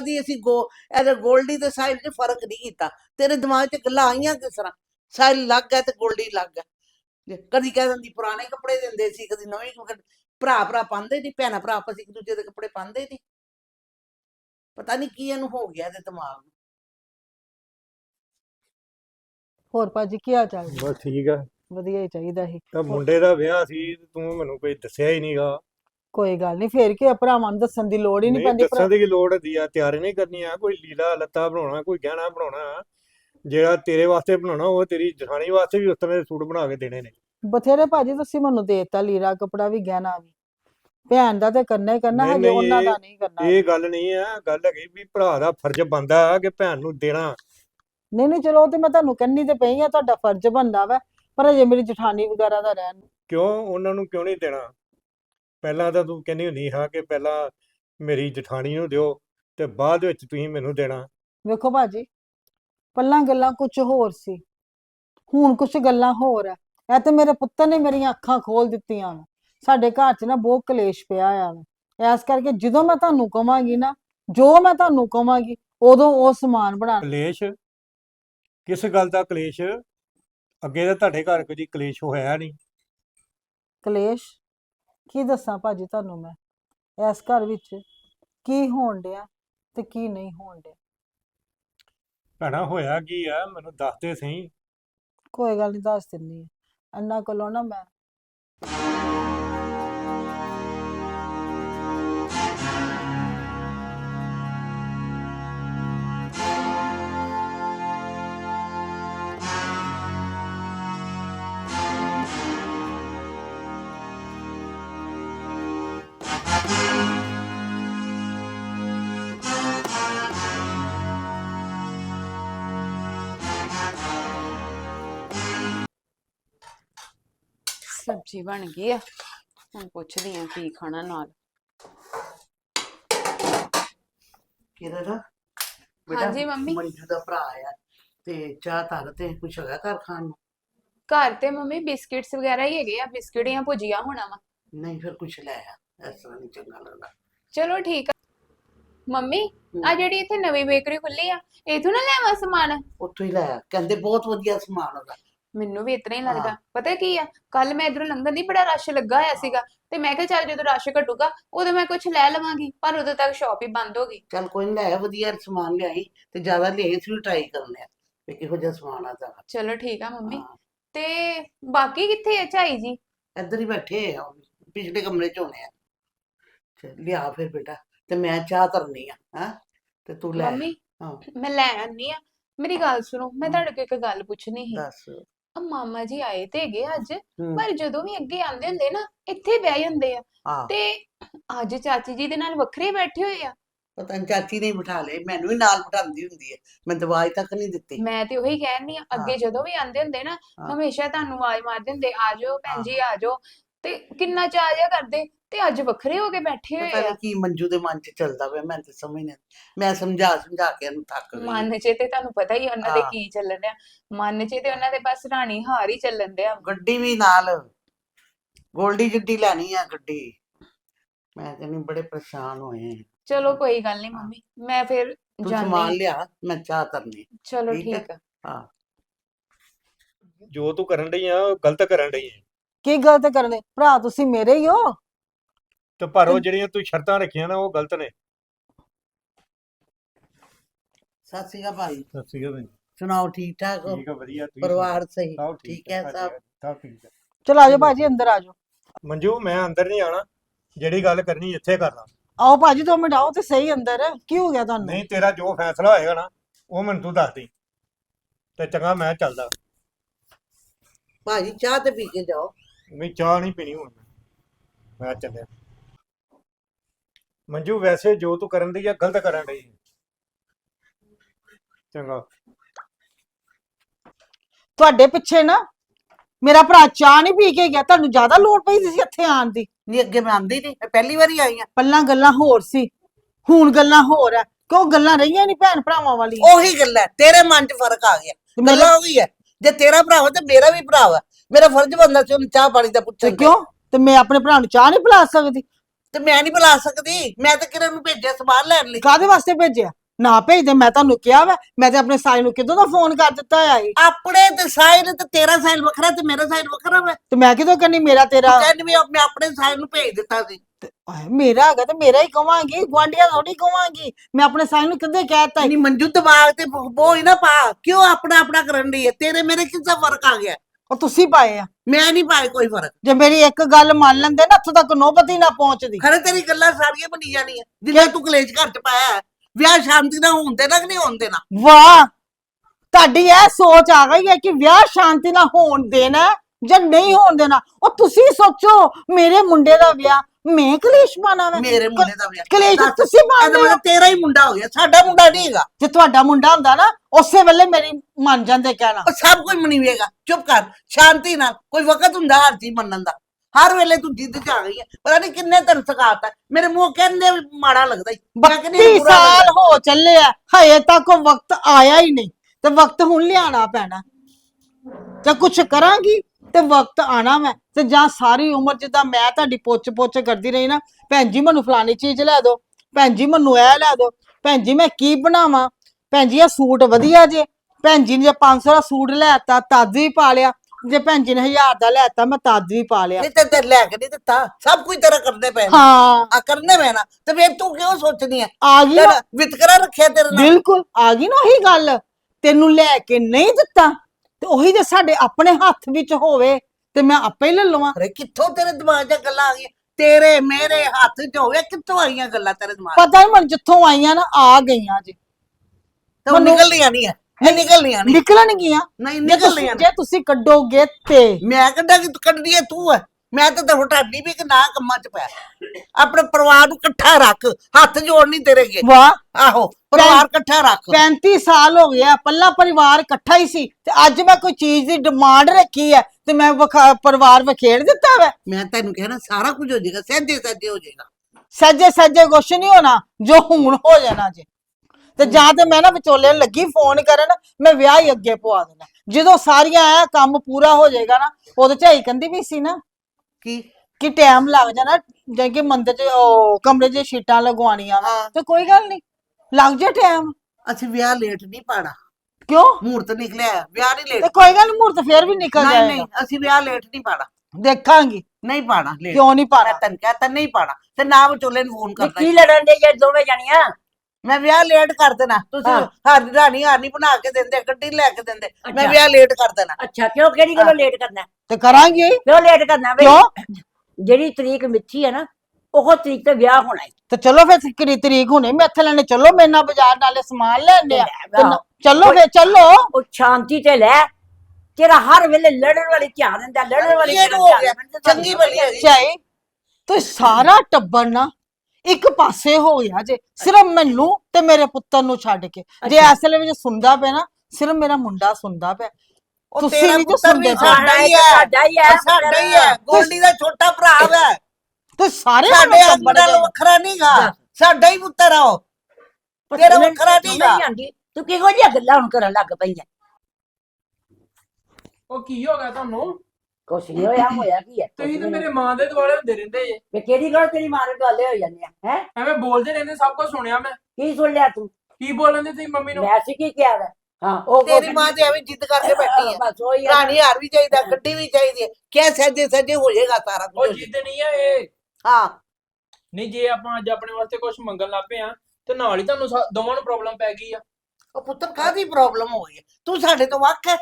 ਦੀ ਅਸੀਂ ਗੋ ਇਹਦੇ ਗੋਲਡੀ ਤੇ ਸਾਹਿਲ 'ਚ ਫ਼ਰਕ ਨਹੀਂ ਕੀਤਾ। ਤੇਰੇ ਦਿਮਾਗ 'ਚ ਗੱਲਾਂ ਆਈਆਂ ਕਿਸ ਤਰ੍ਹਾਂ? ਸਾਹਿਲ ਲੱਗ ਗਿਆ ਤੇ ਗੋਲਡੀ ਲੱਗ ਗਿਆ ਕਦੀ ਕਹਿ ਦਿੰਦੀ ਪੁਰਾਣੇ ਕੱਪੜੇ ਦਿੰਦੇ ਸੀ ਕਦੀ ਨਵੇਂ ਕੱਪੜੇ- ਭਰਾ ਭਰਾ ਪਾਉਂਦੇ ਨਹੀਂ ਭੈਣਾਂ ਭਰਾ ਆਪਸ ਇੱਕ ਦੂਜੇ ਦੇ ਕੱਪੜੇ ਪਾਉਂਦੇ ਨਹੀਂ। ਪਤਾ ਨਹੀਂ ਕੀ ਇਹਨੂੰ ਹੋ ਗਿਆ ਇਹਦੇ ਦਿਮਾਗ ਨੂੰ। ਹੋਰ ਭਾਜੀ ਕੀ ਹਾਲ ਚਾਲ? ਬਸ ਠੀਕ ਆ। ਵਧੀਆ ਹੀ ਚਾਹੀਦਾ ਸੀ। ਤਾਂ ਮੁੰਡੇ ਦਾ ਵਿਆਹ ਸੀ ਤੇ ਤੂੰ ਮੈਨੂੰ ਕੋਈ ਦੱਸਿਆ ਹੀ ਨਹੀਂਗਾ ਕੋਈ ਗੱਲ ਨਹੀਂ ਫੇਰ ਕੀ ਆ, ਭਰਾਵਾਂ ਨੂੰ ਦੱਸਣ ਦੀ ਲੋੜ ਹੀ ਨਹੀਂ ਨਹੀਂ ਪੈਂਦੀ ਭਰਾ- ਦੱਸਣ ਦੀ ਕੀ ਲੋੜ ਹੁੰਦੀ ਆ ਤਿਆਰੀ ਨਹੀਂ ਕਰਨੀ ਆ ਕੋਈ ਲੀਲਾ ਲੱਤਾ ਬਣਾਉਣਾ ਕੋਈ ਗਹਿਣਾ ਬਣਾਉਣਾ ਜਿਹੜਾ ਤੇਰੇ ਵਾਸਤੇ ਬਣਾਉਣਾ ਉਹ ਤੇਰੀ ਜਠਾਣੀ ਵਾਸਤੇ ਵੀ ਉਸ ਤਰ੍ਹਾਂ ਦੇ ਸੂਟ ਬਣਾ ਕੇ ਦੇਣੇ ਨੇ। ਬਥੇਰੇ ਭਾਜੀ ਤੁਸੀਂ ਮੈਨੂੰ ਦੇਤਾ ਲੀੜਾ ਕਪੜਾ ਵੀ ਗਹਿਣਾ ਵੀ। ਭੈਣ ਦਾ ਤੇ ਕਰਨਾ ਹੀ ਕਰਨਾ ਨਹੀਂ, ਹਜੇ ਨਹੀਂ, ਉਹਨਾਂ ਦਾ ਨਹੀਂ ਕਰਨਾ ਇਹ ਗੱਲ ਨਹੀਂ ਆ ਗੱਲ ਹੈਗੀ ਵੀ ਭਰਾ ਦਾ ਫਰਜ਼ ਬਣਦਾ ਆ ਕਿ ਭੈਣ ਨੂੰ ਦੇਣਾ। ਨਹੀਂ ਨਹੀਂ ਚਲੋ ਉਹ ਤੇ ਮੈਂ ਤੁਹਾਨੂੰ ਕਹਿੰਨੀ ਤੇ ਪਈ ਆ ਤੁਹਾਡਾ ਫਰਜ਼ ਬਣਦਾ ਵਾ ਪਰ ਹਜੇ ਮੇਰੀ ਜਠਾਣੀ ਵਗੈਰਾ ਦਾ ਰਹਿਣ ਕਿਉਂ? ਉਹਨਾਂ ਨੂੰ ਕਿਉਂ ਨਹੀਂ ਦੇਣਾ? ਪਹਿਲਾਂ ਤਾਂ ਤੂੰ ਕਹਿੰਦੀ ਹੁੰਦੀ ਹਾਂ ਕਿ ਪਹਿਲਾਂ ਮੇਰੀ ਜਠਾਣੀ ਨੂੰ ਦਿਓ ਤੇ ਬਾਅਦ ਵਿੱਚ ਤੁਸੀਂ ਮੈਨੂੰ ਦੇਣਾ। ਵੇਖੋ ਭਾਜੀ ਪੱਲਾਂ ਗੱਲਾਂ ਕੁਝ ਹੋਰ ਸੀ। ਹੁਣ ਕੁਝ ਗੱਲਾਂ ਹੋਰ ਆ। ਇਹ ਤੇ ਮੇਰੇ ਪੁੱਤਰ ਨੇ ਮੇਰੀਆਂ ਅੱਖਾਂ ਖੋਲ ਦਿੱਤੀਆਂ ਸਾਡੇ ਘਰ 'ਚ ਨਾ ਬਹੁਤ ਕਲੇਸ਼ ਪਿਆ ਆ ਇਸ ਕਰਕੇ ਜਦੋਂ ਮੈਂ ਤੁਹਾਨੂੰ ਕਵਾਂਗੀ ਨਾ ਜੋ ਮੈਂ ਤੁਹਾਨੂੰ ਕਵਾਂਗੀ ਉਦੋਂ ਉਹ ਸਮਾਨ ਬਣਾ ਕਲੇਸ਼? ਕਿਸ ਗੱਲ ਦਾ ਕਲੇਸ਼? ਅੱਗੇ ਤਾਂ ਤੁਹਾਡੇ ਘਰ ਕਦੀ ਕਲੇਸ਼ ਹੋਇਆ ਨਹੀਂ। ਕਲੇਸ਼? ਕੀ ਦੱਸਾਂ ਭਾਜੀ ਤੁਹਾਨੂੰ ਮੈਂ? ਇਸ ਘਰ ਵਿੱਚ ਕੀ ਹੋਣ ਡਿਆ ਤੇ ਕੀ ਨਹੀਂ ਹੋਣ ਡਿਆ? ਭੈਣਾ ਹੋਇਆ ਕੀ ਆ? ਮੈਨੂੰ ਦੱਸ ਦੇ ਸਹੀ। ਕੋਈ ਗੱਲ ਨਹੀਂ ਦੱਸ ਦਿੰਨੀ ਆ ਅੰਨਾ ਕੋਲੋਂ ਨਾ ਮੈਂ ਸਬਜ਼ੀ ਬਣ ਗਈ ਆ। ਹੁਣ ਪੁੱਛਦੀ ਆ ਕੀ ਖਾਣਾ ਨਾਲ। ਕਿਹਦਾ ਨਾ ਹਾਂਜੀ, ਮੰਮੀ। ਮੰਜੂ ਦਾ ਭਰਾ ਆ ਤੇ ਚਾਹ ਧਰ ਤੇ ਕੁਛ ਹੈਗਾ ਘਰ ਖਾਣ ਨੂੰ? ਘਰ ਤੇ ਮੰਮੀ ਬਿਸਕਿਟਸ ਵਗੈਰਾ ਹੀ ਹੈਗੇ ਆ ਬਿਸਕਿਟ ਜਾਂ ਭੁਜੀਆ ਹੋਣਾ ਵਾ। ਨਹੀਂ ਫਿਰ ਕੁਛ ਲੈ ਆ ਇਸ ਤਰ੍ਹਾਂ ਨਹੀਂ ਚੰਗਾ ਲੱਗਦਾ। ਚਲੋ ਠੀਕ ਆ। ਮੰਮੀ ਆ ਜਿਹੜੀ ਇੱਥੇ ਨਵੀਂ ਬੇਕਰੀ ਖੁੱਲੀ ਆ ਇਥੋਂ ਨਾ ਲੈਵਾਂ ਸਮਾਨ? ਉੱਥੋਂ ਹੀ ਲੈ ਆ ਕਹਿੰਦੇ ਬਹੁਤ ਵਧੀਆ ਸਮਾਨ ਉਹਦਾ। ਮੈਨੂੰ ਵੀ ਇਤਨਾ ਹੀ ਲੱਗਦਾ। ਪਤਾ ਕੀ ਆ? ਕੱਲ ਮੈਂ ਇਧਰੋਂ ਲੰਘਣ ਦੀ ਬੜਾ ਰਸ਼ ਲੱਗਾ ਹੋਇਆ ਸੀਗਾ ਤੇ ਮੈਂ ਕਿਹਾ ਚੱਲ ਜਦੋਂ ਰਸ਼ ਘਟੂਗਾ ਉਦੋਂ ਮੈਂ ਕੁਝ ਲੈ ਲਵਾਂਗੀ ਪਰ ਉਦੋਂ ਤੱਕ ਸ਼ਾਪ ਹੀ ਬੰਦ ਹੋ ਗਈ। ਚੱਲ ਕੋਈ ਨੀ ਲੈ ਆ ਵਧੀਆ ਸਮਾਨ ਲਿਆਈ ਤੇ ਜ਼ਿਆਦਾ ਲਿਆਈ ਸੀ ਟਰਾਈ ਕਰਨੇ ਆ ਵੀ ਕਿਹੋ ਜਿਹਾ ਸਮਾਨ ਆ ਤਾਂ ਚਲੋ ਠੀਕ ਆ ਮੰਮੀ। ਤੇ ਬਾਕੀ ਕਿੱਥੇ ਆ ਝਾਈ ਜੀ? ਇੱਧਰ ਹੀ ਬੈਠੇ ਆ ਉਹ ਵੀ, ਪਿਛਲੇ ਕਮਰੇ ਚ ਹੋਣੇ ਆ। ਚੱਲ ਲਿਆ ਫਿਰ ਬੇਟਾ ਤੇ ਮੈਂ ਚਾਹ ਧਰਨੀ ਆ ਹਾਂ? ਤੇ ਤੂੰ ਲੈ ਮੰਮੀ ਹਾਂ। ਮੈਂ ਲੈ ਆਨੀ ਆ। ਮੇਰੀ ਗੱਲ ਸੁਣੋ ਮੈਂ। ਤੁਹਾਡੇ ਕੋਲ ਇੱਕ ਗੱਲ ਪੁੱਛਣੀ ਸੀ। ਦੱਸ। ਆ ਮਾਮਾ ਜੀ ਆਏ ਤੇ ਹੈਗੇ ਅੱਜ ਹੂੰ, ਪਰ ਜਦੋਂ ਵੀ ਅੱਗੇ ਆਂਦੇ ਹੁੰਦੇ ਨਾ ਇੱਥੇ ਬਹਿ ਜਾਂਦੇ ਆ। ਹਾਂ। ਤੇ ਅੱਜ ਚਾਚੀ ਜੀ ਦੇ ਨਾਲ ਵੱਖਰੇ ਬੈਠੇ ਹੋਏ ਆ। ਪਤਾ ਨੀ ਚਾਚੀ ਨੇ ਹੀ ਬਿਠਾ ਲਏ ਮੈਨੂੰ ਵੀ ਨਾਲ ਬਿਠਾਉਂਦੀ ਹੁੰਦੀ ਹੈ ਮੈਂ ਦਵਾਈ ਤੱਕ ਨਹੀਂ ਦਿੱਤੀ। ਮੈਂ ਤੇ ਉਹੀ ਕਹਿੰਦੀ ਆ ਅੱਗੇ ਹਾਂ। ਜਦੋਂ ਵੀ ਆਂਦੇ ਹੁੰਦੇ ਨਾ ਹਾਂ। ਹਮੇਸ਼ਾ ਤੁਹਾਨੂੰ ਆਵਾਜ਼ ਮਾਰਦੇ ਹੁੰਦੇ ਆ ਜਾਓ ਭੈਣ ਹਾਂ। ਜੀ ਆ ਜਾਓ। ਤੇ ਕਿੰਨਾ ਚਾਅ ਜਿਹਾ ਕਰਦੇ ਤੇ ਅੱਜ ਵੱਖਰੇ ਹੋ ਕੇ ਬੈਠੇ ਪਤਾ ਹੋਏ ਨਹੀਂ ਆ। ਕੀ ਮੰਜੂ ਦੇ ਮਨ ਚ ਚੱਲਦਾ ਪਿਆ ਮੈਂ ਤੇ ਸਮਝ ਨਹੀਂ ਮੈਂ ਸਮਝਾ ਸਮਝਾ ਕੇ ਇਹਨੂੰ ਥੱਕ ਗਈ। ਮਨ 'ਚ ਤੇ ਤੁਹਾਨੂੰ ਪਤਾ ਹੀ ਉਹਨਾਂ ਦੇ ਹਾਂ। ਕੀ ਚੱਲਣ ਡਿਆ। ਮਨ 'ਚ ਤੇ ਉਹਨਾਂ ਦੇ ਬਸ ਰਾਣੀ ਹਾਰ ਹੀ ਚੱਲਣ ਡਿਆ। ਗੱਡੀ ਵੀ ਨਾਲ ਗੋਲਡੀ ਜਿੱਡੀ ਲੈਣੀ ਆ ਗੱਡੀ। ਮੈਂ ਕਹਿੰਦੀ ਬੜੇ ਪਰੇਸ਼ਾਨ ਹੋਏ ਆ। ਚਲੋ ਕੋਈ ਗੱਲ ਨਹੀਂ ਮੰਮੀ ਮੈਂ ਫਿਰ ਤੂੰ ਸਮਾਨ ਜਾਂਦੀ ਲਿਆ ਮੈਂ ਚਾਹ ਧਰਨੀ ਚਲੋ ਠੀਕ ਹੈ। ਠੀਕ ਆ। ਹਾਂ। ਜੋ ਤੂੰ ਕਰਨ ਡਈ ਆ ਉਹ ਗਲਤ ਕਰਨ ਡਈ ਆ। ਕੀ ਗਲਤ ਕਰਨੇ ਭਰਾ ਤੁਸੀਂ ਮੇਰੇ ਹੀ ਹੋ? ਤੇ ਪਰ ਉਹ ਜਿਹੜੀਆਂ ਤੂੰ ਸ਼ਰਤਾਂ ਰੱਖੀਆਂ ਨਾ ਉਹ ਗਲਤ ਨੇ। ਸਤਿ ਸ਼੍ਰੀ ਅਕਾਲ ਭਾਈ ਸਤਿ ਸ਼੍ਰੀ ਅਕਾਲ ਸੁਣਾਓ ਠੀਕ ਠਾਕ ਹੋ? ਠੀਕ ਆ ਵਧੀਆ ਤੁਸੀਂ ਪਰਿਵਾਰ ਸਹੀ ਸੁਣਾਓ? ਸਭ ਠੀਕ ਹੈ ਸਭ? ਸਭ ਠੀਕ ਹੈ ਚਲੋ ਆਜੋ ਭਾਜੀ ਅੰਦਰ ਆਜੋ ਮੰਜੂ ਮੈਂ ਅੰਦਰ ਨਹੀਂ ਆਣਾ। ਜਿਹੜੀ ਗੱਲ ਕਰਨੀ ਇੱਥੇ ਕਰਨਾ ਆਓ ਭਾਜੀ ਦੋ ਮਿੰਟ ਆਓ ਤੇ ਸਹੀ ਅੰਦਰ। ਕੀ ਹੋ ਗਿਆ ਤੁਹਾਨੂੰ? ਨਹੀਂ ਤੇਰਾ ਜੋ ਫੈਸਲਾ ਹੋਏਗਾ ਨਾ ਉਹ ਮੈਨੂੰ ਤੂੰ ਦੱਸ ਦੇ। ਤੇ ਚੰਗਾ ਮੈਂ ਚੱਲਦਾ। ਭਾਜੀ ਚਾਹ ਤੇ ਪੀ ਕੇ ਜਾਓ। ਨਹੀਂ ਚਾਹ ਨਹੀਂ ਪੀਣੀ ਹੁਣ ਮੈਂ। ਮੈਂ ਚੱਲਿਆ। ਮੰਜੂ ਵੈਸੇ ਜੋ ਤੂੰ ਕਰਨ ਦੀ ਆ ਗਲਤ ਕਰਨ ਡਈ। ਹੈ। ਚੰਗਾ। ਤੁਹਾਡੇ ਪਿੱਛੇ ਨਾ ਮੇਰਾ ਭਰਾ ਚਾਹ ਨਹੀਂ ਪੀ ਕੇ ਗਿਆ। ਤੁਹਾਨੂੰ ਜ਼ਿਆਦਾ ਲੋੜ ਪਈ ਸੀ ਇੱਥੇ ਆਉਣ ਦੀ। ਨਹੀਂ ਅੱਗੇ ਮੈਂ ਆਂਦੀ ਨਹੀਂ। ਮੈਂ ਪਹਿਲੀ ਵਾਰੀ ਆਈ ਆ ਪੱਲਾਂ ਗੱਲਾਂ ਹੋਰ ਸੀ। ਹੁਣ ਗੱਲਾਂ ਹੋਰ ਆ। ਕਿਉਂ ਗੱਲਾਂ ਰਹੀਆਂ ਨਹੀਂ ਭੈਣ ਭਰਾਵਾਂ ਵਾਲੀਆਂ? ਉਹੀ ਗੱਲ। ਹੈ ਤੇਰੇ ਮਨ 'ਚ ਫ਼ਰਕ ਆ ਗਿਆ। ਗੱਲਾਂ ਉਹੀ ਹੈ ਜੇ ਤੇਰਾ ਭਰਾ ਤੇ ਮੇਰਾ ਵੀ ਭਰਾ ਵਾ। ਮੇਰਾ ਫਰਜ਼ ਬਣਦਾ ਸੀ ਉਹਨੂੰ ਚਾਹ ਪਾਣੀ ਦਾ ਤੇ ਪੁੱਛਣ ਦਾ। ਕਿਉਂ? ਤੇ ਮੈਂ ਆਪਣੇ ਭਰਾ ਨੂੰ ਚਾਹ ਨਹੀਂ ਪਿਲਾ ਸਕਦੀ? ਤੇ ਮੈਂ ਨਹੀਂ ਬੁਲਾ ਸਕਦੀ। ਮੈਂ ਤਾਂ ਕਿਰਨ ਨੂੰ ਭੇਜਿਆ ਸਮਾਨ ਲੈਣ ਲਈ। ਕਾਦੇ ਵਾਸਤੇ ਭੇਜਿਆ? ਨਾ ਭੇਜ ਦੇ ਮੈਂ ਤੁਹਾਨੂੰ ਕਿਹਾ ਵਾ ਮੈਂ ਤੇ ਆਪਣੇ ਸਾਈ ਨੂੰ ਕਿਦੋਂ ਦਾ ਫੋਨ ਕਰ ਦਿੱਤਾ ਹੋਇਆ ਏ ਆਪਣੇ ਤੇ ਸਾਹਿਲ ਤੇ ਤੇਰਾ ਸਾਹਿਲ ਵੱਖਰਾ ਤੇ ਮੇਰਾ ਸਾਹਿਲ ਵੱਖਰਾ ਵਾ। ਤੇ ਮੈਂ ਕਿਦੋਂ ਕਰਨੀ ਮੇਰਾ ਤੇਰਾ? ਕਹਿੰਦੀ ਵੀ ਮੈਂ ਆਪਣੇ ਸਾਹਿਲ ਨੂੰ ਭੇਜ ਦਿੱਤਾ ਸੀ। ਆਏ, ਮੇਰਾ ਹੈਗਾ ਤੇ ਮੇਰਾ ਹੀ ਕਵਾਂਗੀ ਗੁਆਂਢੀਆਂ ਥੋੜੀ ਕਵਾਂਗੀ। ਮੈਂ ਆਪਣੇ ਸਾਈ ਨੂੰ ਕਦੇ ਕਹਿਤਾ ਨਹੀਂ ਮੰਜੂ ਦਿਮਾਗ ਤੇ ਬੋ ਹੀ ਨਾ ਪਾ। ਕਿਉਂ ਆਪਣਾ ਆਪਣਾ ਕਰਨ ਦੀ ਹੈ ਤੇਰੇ ਮੇਰੇ ਕਿੰਨਾ ਫ਼ਰਕ ਆ ਗਿਆ? ਉਹ ਤੁਸੀਂ ਪਾਏ ਆ। ਮੈਂ ਨਹੀਂ ਪਾਏ ਕੋਈ ਫ਼ਰਕ। ਜੇ ਮੇਰੀ ਇੱਕ ਗੱਲ ਮੰਨ ਲੈਂਦੇ ਨਾ ਇੱਥੋਂ ਤੱਕ ਨੋਬਤ ਹੀ ਨਾ ਪਹੁੰਚਦੀ। ਖਰੇ ਤੇਰੀ ਗੱਲਾਂ ਸਾਰੀਆਂ ਬਣੀ ਜਾਣੀਆਂ ਜਿੰਨਾ ਤੂੰ ਕਲੇਸ਼ ਘਰ ਚ ਪਾਇਆ ਹੈ। ਵਿਆਹ ਸ਼ਾਂਤੀ ਨਾਲ ਹੋਣ ਦੇਣਾ ਕਿ ਨਹੀਂ ਹੋਣ ਦੇਣਾ? ਵਾਹ! ਤੁਹਾਡੀ ਇਹ ਸੋਚ ਆ ਗਈ ਹੈ ਕਿ ਵਿਆਹ ਸ਼ਾਂਤੀ ਨਾਲ ਹੋਣ ਦੇਣਾ ਹੈ ਜਾਂ ਨਹੀਂ ਹੋਣ ਦੇਣਾ। ਉਹ ਤੁਸੀਂ ਸੋਚੋ ਮੇਰੇ ਮੁੰਡੇ ਦਾ ਵਿਆਹ ਮੈਂ ਕਲੇਸ਼ ਪਾਣਾ ਵਾ। ਮੇਰੇ ਮੁੰਡੇ ਦਾ ਵਿਆਹ। ਕਲੇਸ਼ ਦੱਸ, ਤੁਸੀਂ ਇਹਦਾ ਪਾਉਂਦੇ ਹੋ। ਮਤਲਬ ਤੇਰਾ ਹੀ ਮੁੰਡਾ ਹੋ ਗਿਆ ਸਾਡਾ ਮੁੰਡਾ ਨਹੀਂ ਹੈਗਾ। ਜੇ ਤੁਹਾਡਾ ਮੁੰਡਾ ਹੁੰਦਾ ਨਾ ਉਸੇ ਵੇਲੇ ਮੇਰੀ ਮੰਨ ਜਾਂਦੇ ਕਹਿਣਾ। ਉਹ ਸਭ ਕੁਝ ਮਨੀਵੇਗਾ ਚੁੱਪ ਕਰ ਸ਼ਾਂਤੀ ਨਾਲ। ਕੋਈ ਵਕਤ ਹੁੰਦਾ ਹਰ ਚੀਜ਼ ਮੰਨਣ ਦਾ। ਹਰ ਵੇਲੇ ਤੂੰ ਜਿੱਦ ਚ ਆ ਗਈ ਹੈ। ਪਤਾ ਨਹੀਂ ਕਿੰਨੇ ਤੈਨੂੰ ਸਿਖਾਤਾ। ਮੇਰੇ ਮੂੰਹ ਕਹਿੰਦੇ ਵੀ ਮਾੜਾ ਲੱਗਦਾ ਈ ਮੈਂ ਕਹਿੰਦੀ 32 ਬੁਰਾ ਸਾਲ। ਹੋ ਚੱਲੇ ਆ। ਹਜੇ ਤੱਕ ਉਹ ਵਕਤ ਆਇਆ ਹੀ ਨਹੀਂ। ਤੇ ਵਕਤ ਹੁਣ ਲਿਆਣਾ ਪੈਣਾ। ਜੇ ਕੁਝ ਕਰਾਂਗੀ? ਤੇ ਵਕਤ ਆਣਾ ਮੈਂ ਤੇ ਜਾਂ ਸਾਰੀ ਉਮਰ ਜਿੱਦਾਂ ਮੈਂ ਤੁਹਾਡੀ ਪੁੱਛ ਪੁੱਛ ਕਰਦੀ ਰਹੀ ਨਾ ਭੈਣ ਜੀ ਮੈਨੂੰ ਫਲਾਣੀ ਚੀਜ਼ ਲੈ ਦਿਓ ਭੈਣ ਜੀ ਮੈਨੂੰ ਇਹ ਲੈ ਦਿਓ ਭੈਣ ਜੀ ਮੈਂ ਕੀ ਬਣਾਵਾਂ? ਭੈਣ ਜੀ ਇਹ ਸੂਟ ਵਧੀਆ ਜੇ ਭੈਣ ਜੀ ਨੇ ਜੇ 500 ਦਾ ਸੂਟ ਲੈਤਾ ਤਦ ਵੀ ਪਾ ਲਿਆ ਜੇ ਭੈਣ ਜੀ ਨੇ 1000 ਦਾ ਲੈਤਾ ਮੈਂ ਤਦ ਵੀ ਪਾ ਲਿਆ। ਨਹੀਂ ਤੇ ਤੇ ਲੈ ਕੇ ਨਹੀਂ ਦਿੱਤਾ ਸਭ ਕੁਝ ਤੇਰਾ ਕਰਨੇ ਪੈਣਾ। ਹਾਂ। ਆ ਕਰਨੇ ਪੈਣਾ ਤੇ ਫਿਰ ਤੂੰ ਕਿਉਂ ਸੋਚਦੀ ਹੈ ਆ ਗਈ ਨਾ। ਵਿਤਕਰਾ ਰੱਖਿਆ ਤੇਰੇ ਨਾਲ। ਬਿਲਕੁਲ ਆ ਗਈ ਨਾ ਉਹੀ ਗੱਲ। ਤੈਨੂੰ ਲੈ ਕੇ ਨਹੀਂ ਦਿੱਤਾ। ਤੇ ਉਹੀ ਜੇ ਸਾਡੇ ਆਪਣੇ ਹੱਥ ਵਿੱਚ ਹੋਵੇ ਤੇ ਮੈਂ ਆਪੇ ਹੀ ਲੈ ਲਵਾਂ। ਅਰੇ ਕਿੱਥੋਂ ਤੇਰੇ ਦਿਮਾਗ 'ਚ ਗੱਲਾਂ ਆ ਗਈਆਂ? ਤੇਰੇ ਮੇਰੇ ਹੱਥ 'ਚ ਹੋਵੇ ਕਿੱਥੋਂ ਆਈਆਂ ਗੱਲਾਂ ਤੇਰੇ ਦਿਮਾਗ 'ਚ? ਪਤਾ ਨਹੀਂ ਮਨ ਜਿੱਥੋਂ ਆਈਆਂ ਨਾ ਆ ਗਈਆਂ ਜੀ। ਤੇ ਉਹ ਮੈਨੂੰ- ਨਿਕਲਣੀਆਂ ਨਹੀਂ ਹੈ ਇਹ ਨਿਕਲਣੀਆਂ ਨਹੀਂ ਨਿਕਲਣਗੀਆਂ। ਨਹੀਂ ਜੇ ਨਿਕਲਣੀਆਂ ਤੁਸੀਂ ਨਹੀਂ ਜੇ ਤੁਸੀਂ ਕੱਢੋਗੇ ਤੇ ਮੈਂ ਕੱਢਾਂ ਕਿ ਕੱਢਣੀ ਹੈ ਤੂੰ ਹੈ ਮੈਂ ਤਾਂ ਤੈਨੂੰ ਹਟਾਣੀ ਵੀ ਕਿ ਨਾ ਕੰਮਾਂ 'ਚ ਪੈ। ਆਪਣੇ ਪਰਿਵਾਰ ਨੂੰ ਇਕੱਠਾ ਰੱਖ ਹੱਥ ਜੋੜਨੀ ਤੇਰੇ ਅੱਗੇ। ਵਾਹ। ਆਹੋ ਪਰਿਵਾਰ ਇਕੱਠਾ ਰੱਖ। 35 ਸਾਲ ਹੋ ਗਿਆ ਪੱਲਾ ਪਰਿਵਾਰ ਇਕੱਠਾ ਹੀ ਸੀ ਤੇ ਅੱਜ ਮੈਂ ਕੋਈ ਚੀਜ਼ ਦੀ ਡਿਮਾਂਡ ਰੱਖੀ ਹੈ ਤੇ ਮੈਂ ਵਖਾ- ਪਰਿਵਾਰ ਵਖੇੜ ਦਿੱਤਾ ਵੈ। ਮੈਂ ਤੈਨੂੰ ਕਹਿਣਾ ਸਾਰਾ ਕੁਝ ਹੋ ਜਾਏਗਾ ਸਹਿਜੇ ਸਹਿਜੇ ਹੋ ਜਾਏਗਾ। ਸੱਜੇ ਸੱਜੇ ਕੁਛ ਨਹੀਂ ਹੋਣਾ ਜੋ ਹੁਣ ਹੋ ਜਾਣਾ ਜੇ। ਤੇ ਜਾਂ ਤੇ ਮੈਂ ਨਾ ਵਿਚੋਲੇ ਨੂੰ ਲੱਗੀ ਫੋਨ ਕਰਨ ਮੈਂ ਵਿਆਹ ਹੀ ਅੱਗੇ ਪਵਾ ਦੇਣਾ ਜਦੋਂ ਸਾਰੀਆਂ ਆਇਆ ਕੰਮ ਪੂਰਾ ਹੋ ਜਾਏਗਾ ਨਾ ਉਹਦੇ ਚ ਹੀ ਕਹਿੰਦੀ ਵੀ ਸੀ ਨਾ। ਕੀ ਕਿ ਟਾਈਮ ਲੱਗ ਜਾਣਾ ਜੇ ਕਿ ਮੰਦਰ ਚ ਉਹ ਕਮਰੇ 'ਚ ਸ਼ੀਟਾਂ ਲਗਵਾਉਣੀਆਂ ਵਾ। ਹਾਂ। ਤੇ ਕੋਈ ਗੱਲ ਨਹੀਂ ਲੱਗ ਜਾ ਟਾਈਮ। ਅਸੀਂ ਵਿਆਹ ਲੇਟ ਨਹੀਂ ਪਾਣਾ। ਕਿਉਂ? ਮੂਰਤ ਨਿਕਲਿਆ ਹੈ, ਵਿਆਹ ਨਹੀਂ ਲੇਟ ਤੇ ਕੋਈ ਗੱਲ ਨੀ ਮੂਰਤ ਫੇਰ ਵੀ ਨਿਕਲ ਨਹੀਂ ਜਾਏਗਾ। ਨਹੀਂ ਅਸੀਂ ਵਿਆਹ ਲੇਟ ਨਹੀਂ ਪਾਣਾ। ਦੇਖਾਂਗੀ। ਨਹੀਂ ਪਾਣਾ ਲੇਟ ਕਿਉਂ ਨਹੀਂ ਮੈਂ ਪਾਣਾ ਤੈਨੂੰ ਕਹਤਾ ਨਹੀਂ ਪਾਣਾ। ਤੇ ਨਾ ਵਿਚੋਲੇ ਨੂੰ ਫੋਨ ਕਰਨਾ ਕੀ ਲੜਨ ਦੇ ਜੇ ਦੋਵੇਂ ਜਾਣੀਆਂ? ਮੈਂ ਵਿਆਹ ਲੇਟ ਕਰ ਦੇਣਾ। ਤੁਸੀਂ ਹਾਂ। ਹਾਰ ਰਾਣੀ ਹਾਰਨੀ ਬਣਾ ਕੇ ਦਿੰਦੇ ਗੱਡੀ ਲੈ ਕੇ ਦਿੰਦੇ। ਮੈਂ। ਵਿਆਹ ਲੇਟ ਕਰ ਦੇਣਾ। ਅੱਛਾ ਕਿਉਂ? ਕਿਹੜੀ ਗੱਲੋਂ ਲੇਟ ਕਰਨਾ? ਤੇ ਕਰਾਂਗੇ। ਹੀ। ਕਿਉਂ ਲੇਟ ਕਰਨਾ ਬਈ? ਕਿਉਂ? ਜਿਹੜੀ ਤਰੀਕ ਮਿੱਥੀ ਹੈ ਨਾ ਉਹ ਤਰੀਕ ਤੇ ਵਿਆਹ ਹੋਣਾ ਹੈ। ਤੇ ਚਲੋ ਫਿਰ ਕਿਹੜੀ ਤਰੀਕ ਹੁਣੇ? ਮੈਂ ਇੱਥੇ ਲੈਣੇ ਚਲੋ ਮੇਰੇ ਨਾਲ ਬਾਜ਼ਾਰ ਨਾਲੇ ਸਮਾਨ ਲੈਣੇ ਆ। ਚਲੋ ਫਿਰ ਚਲੋ। ਉਹ ਸ਼ਾਂਤੀ ਤੇ ਲੈ। ਤੇਰਾ ਹਰ ਵੇਲੇ ਲੜਨ ਵਾਲੀ ਧਿਆਨ ਦਿੰਦਾ ਲੜਨ ਵਾਲੀ ਹੋ ਚੰਗੀ ਭਲੀ ਹੈਗੀ ਚਾਹੀ ਤੇ ਸਾਰਾ ਟੱਬਰ ਨਾ ਇੱਕ ਪਾਸੇ ਹੋ ਗਿਆ ਜੇ ਸਿਰਫ ਮੈਨੂੰ ਤੇ ਮੇਰੇ ਪੁੱਤਰ ਨੂੰ ਛੱਡ ਕੇ। ਜੇ ਅੱਛਾ। ਅਸਲ ਵਿੱਚ ਸੁਣਦਾ ਪਿਆ ਨਾ ਸਿਰਫ ਮੇਰਾ ਮੁੰਡਾ ਸੁਣਦਾ ਪਿਆ। ਉਹ ਤੁਸੀਂ ਤੇਰਾ ਵੀ ਤਾਂ ਪੁੱਤਰ ਵੀ ਸੁਣਦੇ ਸਾਡਾ ਹੀ ਹੈ ਸਾਡਾ ਹੀ ਹੈ ਸਾਡਾ ਹੀ ਹੈ ਗੋਲਡੀ ਦਾ ਛੋਟਾ ਭਰਾ ਹੈ ਤੇ ਸਾਰੇ ਸਾਡੇ ਆਦਮੀ ਟੱਬਰ ਨਾਲ ਵੱਖਰਾ ਨਹੀਂਗਾ ਸਾਡਾ ਹੀ ਪੁੱਤਰ ਆ ਉਹ। ਪਰ ਤੇਰਾ ਵੱਖਰਾ। ਨਹੀਂ ਆਉਂਦੀ ਤੂੰ ਕਿਹੋ ਜਿਹੀਆਂ ਗੱਲਾਂ ਹੁਣ ਕਰਨ ਲੱਗ ਪਈ ਹੈ ਉਹ ਕੀ ਹੋ ਗਿਆ ਤੁਹਾਨੂੰ? ਕੁਛ ਨਹੀਂ ਹੋਇਆ ਹੋਇਆ ਕੀ ਹੈ ਤੁਸੀਂ ਤੇ ਮੇਰੇ ਮਾਂ ਦੇ ਦੁਆਲੇ ਹੁੰਦੇ ਰਹਿੰਦੇ ਜੇ। ਤੇ ਕਿਹੜੀ ਗੱਲ ਤੇਰੀ ਮਾਂ ਦੇ ਦੁਆਲੇ ਹੋ ਜਾਂਦੇ ਆ? ਹੈ? ਐਵੇਂ ਬੋਲਦੇ ਰਹਿੰਦੇ ਸਭ ਕੁਝ ਸੁਣਿਆ ਮੈਂ। ਕੀ ਸੁਣ ਲਿਆ ਤੂੰ? ਕੀ ਬੋਲਣ ਦੇ ਤੁਸੀਂ ਮੰਮੀ ਨੂੰ? ਮੈਂ ਸੀ ਕੀ ਕਿਹਾ ਵਾ? ਹਾਂ ਉਹ ਤੇਰੀ ਮਾਂ ਤੇ ਐਵੇਂ ਜਿੱਦ ਕਰਕੇ ਬੈਠੀ ਹੈ ਬਸ ਉਹੀ ਹੈ ਰਾਣੀ ਹਾਰ ਵੀ ਚਾਹੀਦਾ ਗੱਡੀ ਵੀ ਚਾਹੀਦੀ ਹੈ ਕਿਆ ਸਹਜੇ ਸਹਜੇ ਹੋ ਜਾਏਗਾ ਸਾਰਾ ਉਹ ਕੁਝ ਜਿੱਦ ਨਹੀਂ ਆ ਇਹ। ਹਾਂ। ਨਹੀਂ ਜੇ ਆਪਾਂ ਅੱਜ ਆਪਣੇ ਵਾਸਤੇ ਕੁਝ ਮੰਗਣ ਲੱਗ ਪਏ ਆ ਤੇ ਨਾਲ ਹੀ ਤੁਹਾਨੂੰ ਸਾ- ਦੋਵਾਂ ਨੂੰ ਪ੍ਰੋਬਲਮ ਪੈ ਗਈ ਆ। ਉਹ ਪੁੱਤਰ ਕਾਹਦੀ ਪ੍ਰੋਬਲਮ ਹੋ ਗਈ ਹੈ? ਤੂੰ ਸਾਡੇ ਤੋਂ ਵੱਖ ਹੈ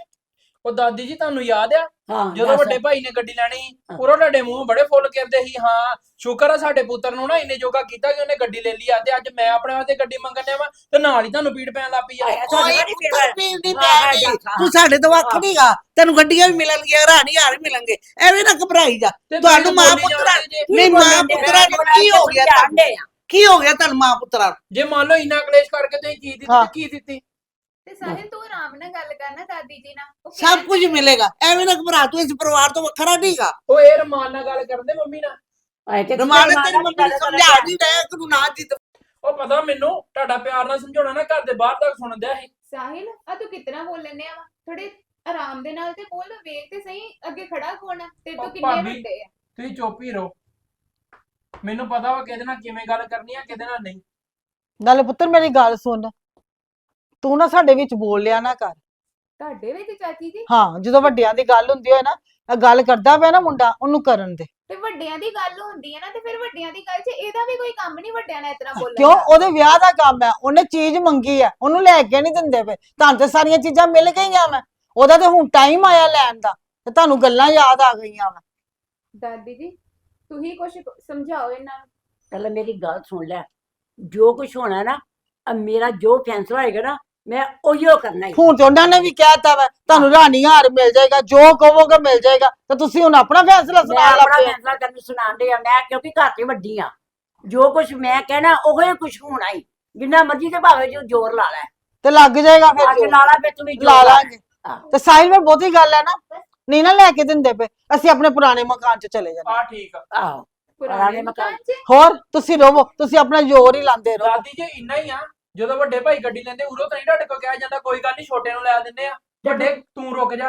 ਉਹ ਦਾਦੀ ਜੀ ਤੁਹਾਨੂੰ ਯਾਦ ਆ ਹਾਂ ਜਦੋਂ। ਵੱਡੇ ਭਾਈ ਨੇ ਗੱਡੀ ਲੈਣੀ। ਉਰੋਂ ਤੁਹਾਡੇ ਮੂੰਹ ਬੜੇ ਫੁੱਲ ਕਰਦੇ ਸੀ ਹਾਂ ਸ਼ੁਕਰ ਆ ਸਾਡੇ ਪੁੱਤਰ ਨੂੰ ਨਾ ਇੰਨੇ ਜੋਗਾ ਕੀਤਾ ਕਿ ਉਹਨੇ ਗੱਡੀ ਲੈ ਲਈ ਆ ਤੇ ਅੱਜ ਮੈਂ ਆਪਣੇ ਵਾਸਤੇ ਗੱਡੀ ਮੰਗਣ ਆਵਾ ਤੇ ਨਾਲ ਹੀ ਤੁਹਾਨੂੰ ਪੀੜ ਪੈਣ ਲੱਗ ਪਈ ਆ ਤੁਹਾਡੇ ਵਾਲੀ ਹਾਂ, ਪੈਣੀ ਹਾਂ। ਤੂੰ ਸਾਡੇ ਤੋਂ ਵੱਖ। ਨਹੀਂਗਾ ਤੈਨੂੰ ਗੱਡੀਆਂ ਵੀ ਮਿਲਣਗੀਆਂ ਰਾਣੀ ਹਾਰ ਵੀ ਮਿਲਣਗੇ ਐਵੇਂ ਨਾ ਘਬਰਾਈ ਜਾ ਤੇ ਤੁਹਾਨੂੰ ਮਾਂ ਬੋਲੀ ਪੁੱਤਰਾਂ ਜੇ। ਨਹੀਂ ਮਾਂ ਪੁੱਤਰਾਂ ਨੂੰ ਕੀ ਹੋ ਗਿਆ ਤੁਹਾਨੂੰ? ਕੀ ਹੋ ਗਿਆ ਤੁਹਾਨੂੰ ਮਾਂ ਪੁੱਤਰਾਂ ਨੂੰ? ਜੇ ਮੰਨ ਲਓ ਇੰਨਾ ਕਲੇਸ਼ ਕਰਕੇ ਤੁਸੀਂ ਕੀ ਦਿੱਤੀ ਹਾਂ। ਤੇ ਕੀ ਦਿੱਤੀ ਤੇ ਸਾਹਿਲ ਤੂੰ ਆਰਾਮ ਨਾਲ ਗੱਲ ਕਰਨਾ ਦਾਦੀ ਜੀ ਨਾਲ। ਉਹ ਸਭ ਕਹਿਣ- ਕੁਝ ਮਿਲੇਗਾ। ਐਵੇਂ ਨਾ ਘਬਰਾ ਤੂੰ ਇਸ ਪਰਿਵਾਰ ਤੋਂ ਵੱਖਰਾ ਨਹੀਂਗਾ। ਉਹ ਇਹ ਰਮਾਨ ਨਾਲ ਗੱਲ ਕਰਦੇ ਮੰਮੀ ਨਾਲ। ਆਏ ਤੇ ਰਮਾਨ ਤੇਰੀ ਤੇਰੀ ਮੰਮੀ ਨੂੰ ਸਮਝਾ ਨਹੀਂ ਰਿਹਾ ਕਿ ਤੂੰ ਨਾ ਜਿੱਦ ਉਹ ਪਤਾ ਮੈਨੂੰ ਤੁਹਾਡਾ ਪਿਆਰ ਨਾਲ ਸਮਝਾਉਣਾ ਨਾ ਘਰ ਦੇ ਬਾਹਰ ਤੱਕ ਸੁਣਨ ਦਿਆ ਸੀ। ਸਾਹਿਲ ਆ ਤੂੰ ਕਿਤਨਾ ਬੋਲਨੇ ਆ ਥੋੜੇ ਆਰਾਮ ਦੇ ਨਾਲ ਤੇ ਬੋਲ ਵੇਖ ਤੇ ਸਹੀ ਅੱਗੇ ਖੜਾ ਕੌਣ ਆ? ਤੇਰੇ ਤੋਂ ਉਹ ਕਿੰਨੇ ਭਾਬੀ। ਵੱਡੇ ਆ? ਤੁਸੀਂ ਚੁੱਪ ਹੀ ਰਹੋ। ਮੈਨੂੰ ਪਤਾ ਵਾ ਕਿਹਦੇ ਨਾਲ ਕਿਵੇਂ ਗੱਲ ਕਰਨੀ ਆ ਕਿਹਦੇ ਨਾਲ ਨਹੀਂ। ਨਾਲੇ ਪੁੱਤਰ ਮੇਰੀ ਗੱਲ ਸੁਣ। ਤੂੰ ਨਾ ਸਾਡੇ ਵਿੱਚ ਬੋਲ ਲਿਆ ਨਾ ਕਰ। ਤੁਹਾਡੇ ਵਿੱਚ ਚਾਚੀ ਜੀ? ਹਾਂ ਜਦੋਂ ਵੱਡਿਆਂ ਦੀ ਗੱਲ ਹੁੰਦੀ ਹੋਏ ਨਾ ਇਹ ਗੱਲ ਕਰਦਾ ਪਿਆ ਨਾ ਮੁੰਡਾ ਉਹਨੂੰ ਕਰਨ ਦੇ। ਤੇ ਵੱਡਿਆਂ ਦੀ ਗੱਲ ਹੁੰਦੀ ਹੈ ਨਾ ਤੇ ਫਿਰ ਵੱਡਿਆਂ ਦੀ ਗੱਲ 'ਚ ਇਹਦਾ ਵੀ ਕੋਈ ਕੰਮ ਨਹੀਂ ਵੱਡਿਆਂ ਨਾਲ ਇਤਨਾ ਬੋਲਣ ਕਿਉਂ? ਉਹਦੇ ਵਿਆਹ ਦਾ ਕੰਮ ਹੈ ਉਹਨੇ ਚੀਜ਼ ਮੰਗੀ ਹੈ ਉਹਨੂੰ ਲੈ ਕੇ ਨਹੀਂ ਦਿੰਦੇ ਪਏ। ਤੁਹਾਨੂੰ ਤੇ ਸਾਰੀਆਂ ਚੀਜ਼ਾਂ ਮਿਲ ਗਈਆਂ ਮੈਂ ਉਹਦਾ ਤੇ ਹੁਣ ਟਾਈਮ ਆਇਆ ਲੈਣ ਦਾ ਤੇ ਤੁਹਾਨੂੰ ਗੱਲਾਂ ਯਾਦ ਆ ਗਈਆਂ ਵਾ। ਦਾਦੀ ਜੀ ਤੁਸੀਂ ਕੁਝ ਸਮਝਾਓ ਇਹਨਾਂ ਨੂੰ। ਪਹਿਲਾਂ ਮੇਰੀ ਗੱਲ ਸੁਣ ਲੈ। ਜੋ ਕੁਝ ਹੋਣਾ ਨਾ ਅਹ ਮੇਰਾ ਜੋ ਫੈਸਲਾ ਹੋਏਗਾ ਨਾ ਮੈਂ ਉਹੀਓ ਕਰਨਾ ਹੀ ਹੁਣ ਤੇ ਉਹਨਾਂ ਨੇ ਵੀ ਕਹਿਤਾ ਵਾ ਤੁਹਾਨੂੰ ਰਾਣੀ ਹਾਰ ਮਿਲ ਜਾਏਗਾ ਜੋ ਕਹੋਗੇ ਮਿਲ ਜਾਏਗਾ ਤੇ ਤੁਸੀਂ ਹੁਣ ਆਪਣਾ ਫੈਸਲਾ ਮੈਂ ਸੁਣਾ ਆਪਣਾ ਲੱਗੇ ਫੈਸਲਾ ਤੈਨੂੰ ਸੁਣਾਉਂਦੇ ਆ ਮੈਂ ਕਿਉਂਕਿ ਘਰ ਤੇ ਵੱਡੀ ਆ। ਜੋ ਕੁਝ ਮੈਂ ਕਹਿਣਾ ਉਹੋ ਹੀ ਕੁਝ ਹੋਣਾ ਹੀ। ਜਿੰਨਾ ਮਰਜ਼ੀ ਤੇ ਭਾਵੇਂ ਜੋ ਜ਼ੋਰ ਲਾ ਲੈ। ਤੇ ਲੱਗ ਜਾਏਗਾ ਫਿਰ ਅੱਜ। ਲਾ ਲਾ ਫਿਰ ਤੂੰ ਵੀ ਜ਼ੋਰ ਲਾ ਲਾ। ਲਾਂਗੇ। ਹਾਂ। ਤੇ ਸਾਹਿਲ ਵਿੱਚ ਬਹੁਤੀ ਗੱਲ ਹੈ ਨਾ ਨਹੀਂ ਨਾ ਲੈ ਕੇ ਦਿੰਦੇ ਪਏ ਅਸੀਂ ਆਪਣੇ ਪੁਰਾਣੇ ਮਕਾਨ 'ਚ ਚਲੇ ਜਾਣਾ ਆ ਠੀਕ ਆ। ਆਹੋ ਪੁਰਾਣੇ ਮਕਾਨ 'ਚ। ਹੋਰ ਤੁਸੀਂ ਰਵੋ ਤੁਸੀਂ ਆਪਣਾ ਜ਼ੋਰ ਹੀ ਲਾਉਂਦੇ ਰਹੋ। ਦਾਦੀ ਜੀ ਇੰਨਾ ਹੀ ਆ। ਜਦੋਂ ਵੱਡੇ ਭਾਈ ਗੱਡੀ ਲੈਂਦੇ ਉਰੋਂ ਤਾਂ ਨਹੀਂ ਤੁਹਾਡੇ ਕੋਲ ਕਿਹਾ ਜਾਂਦਾ ਕੋਈ ਗੱਲ ਨਹੀਂ ਛੋਟੇ ਨੂੰ ਲੈ ਦਿੰਦੇ ਆ। ਵੱਡੇ ਤੂੰ ਰੁਕ ਜਾ।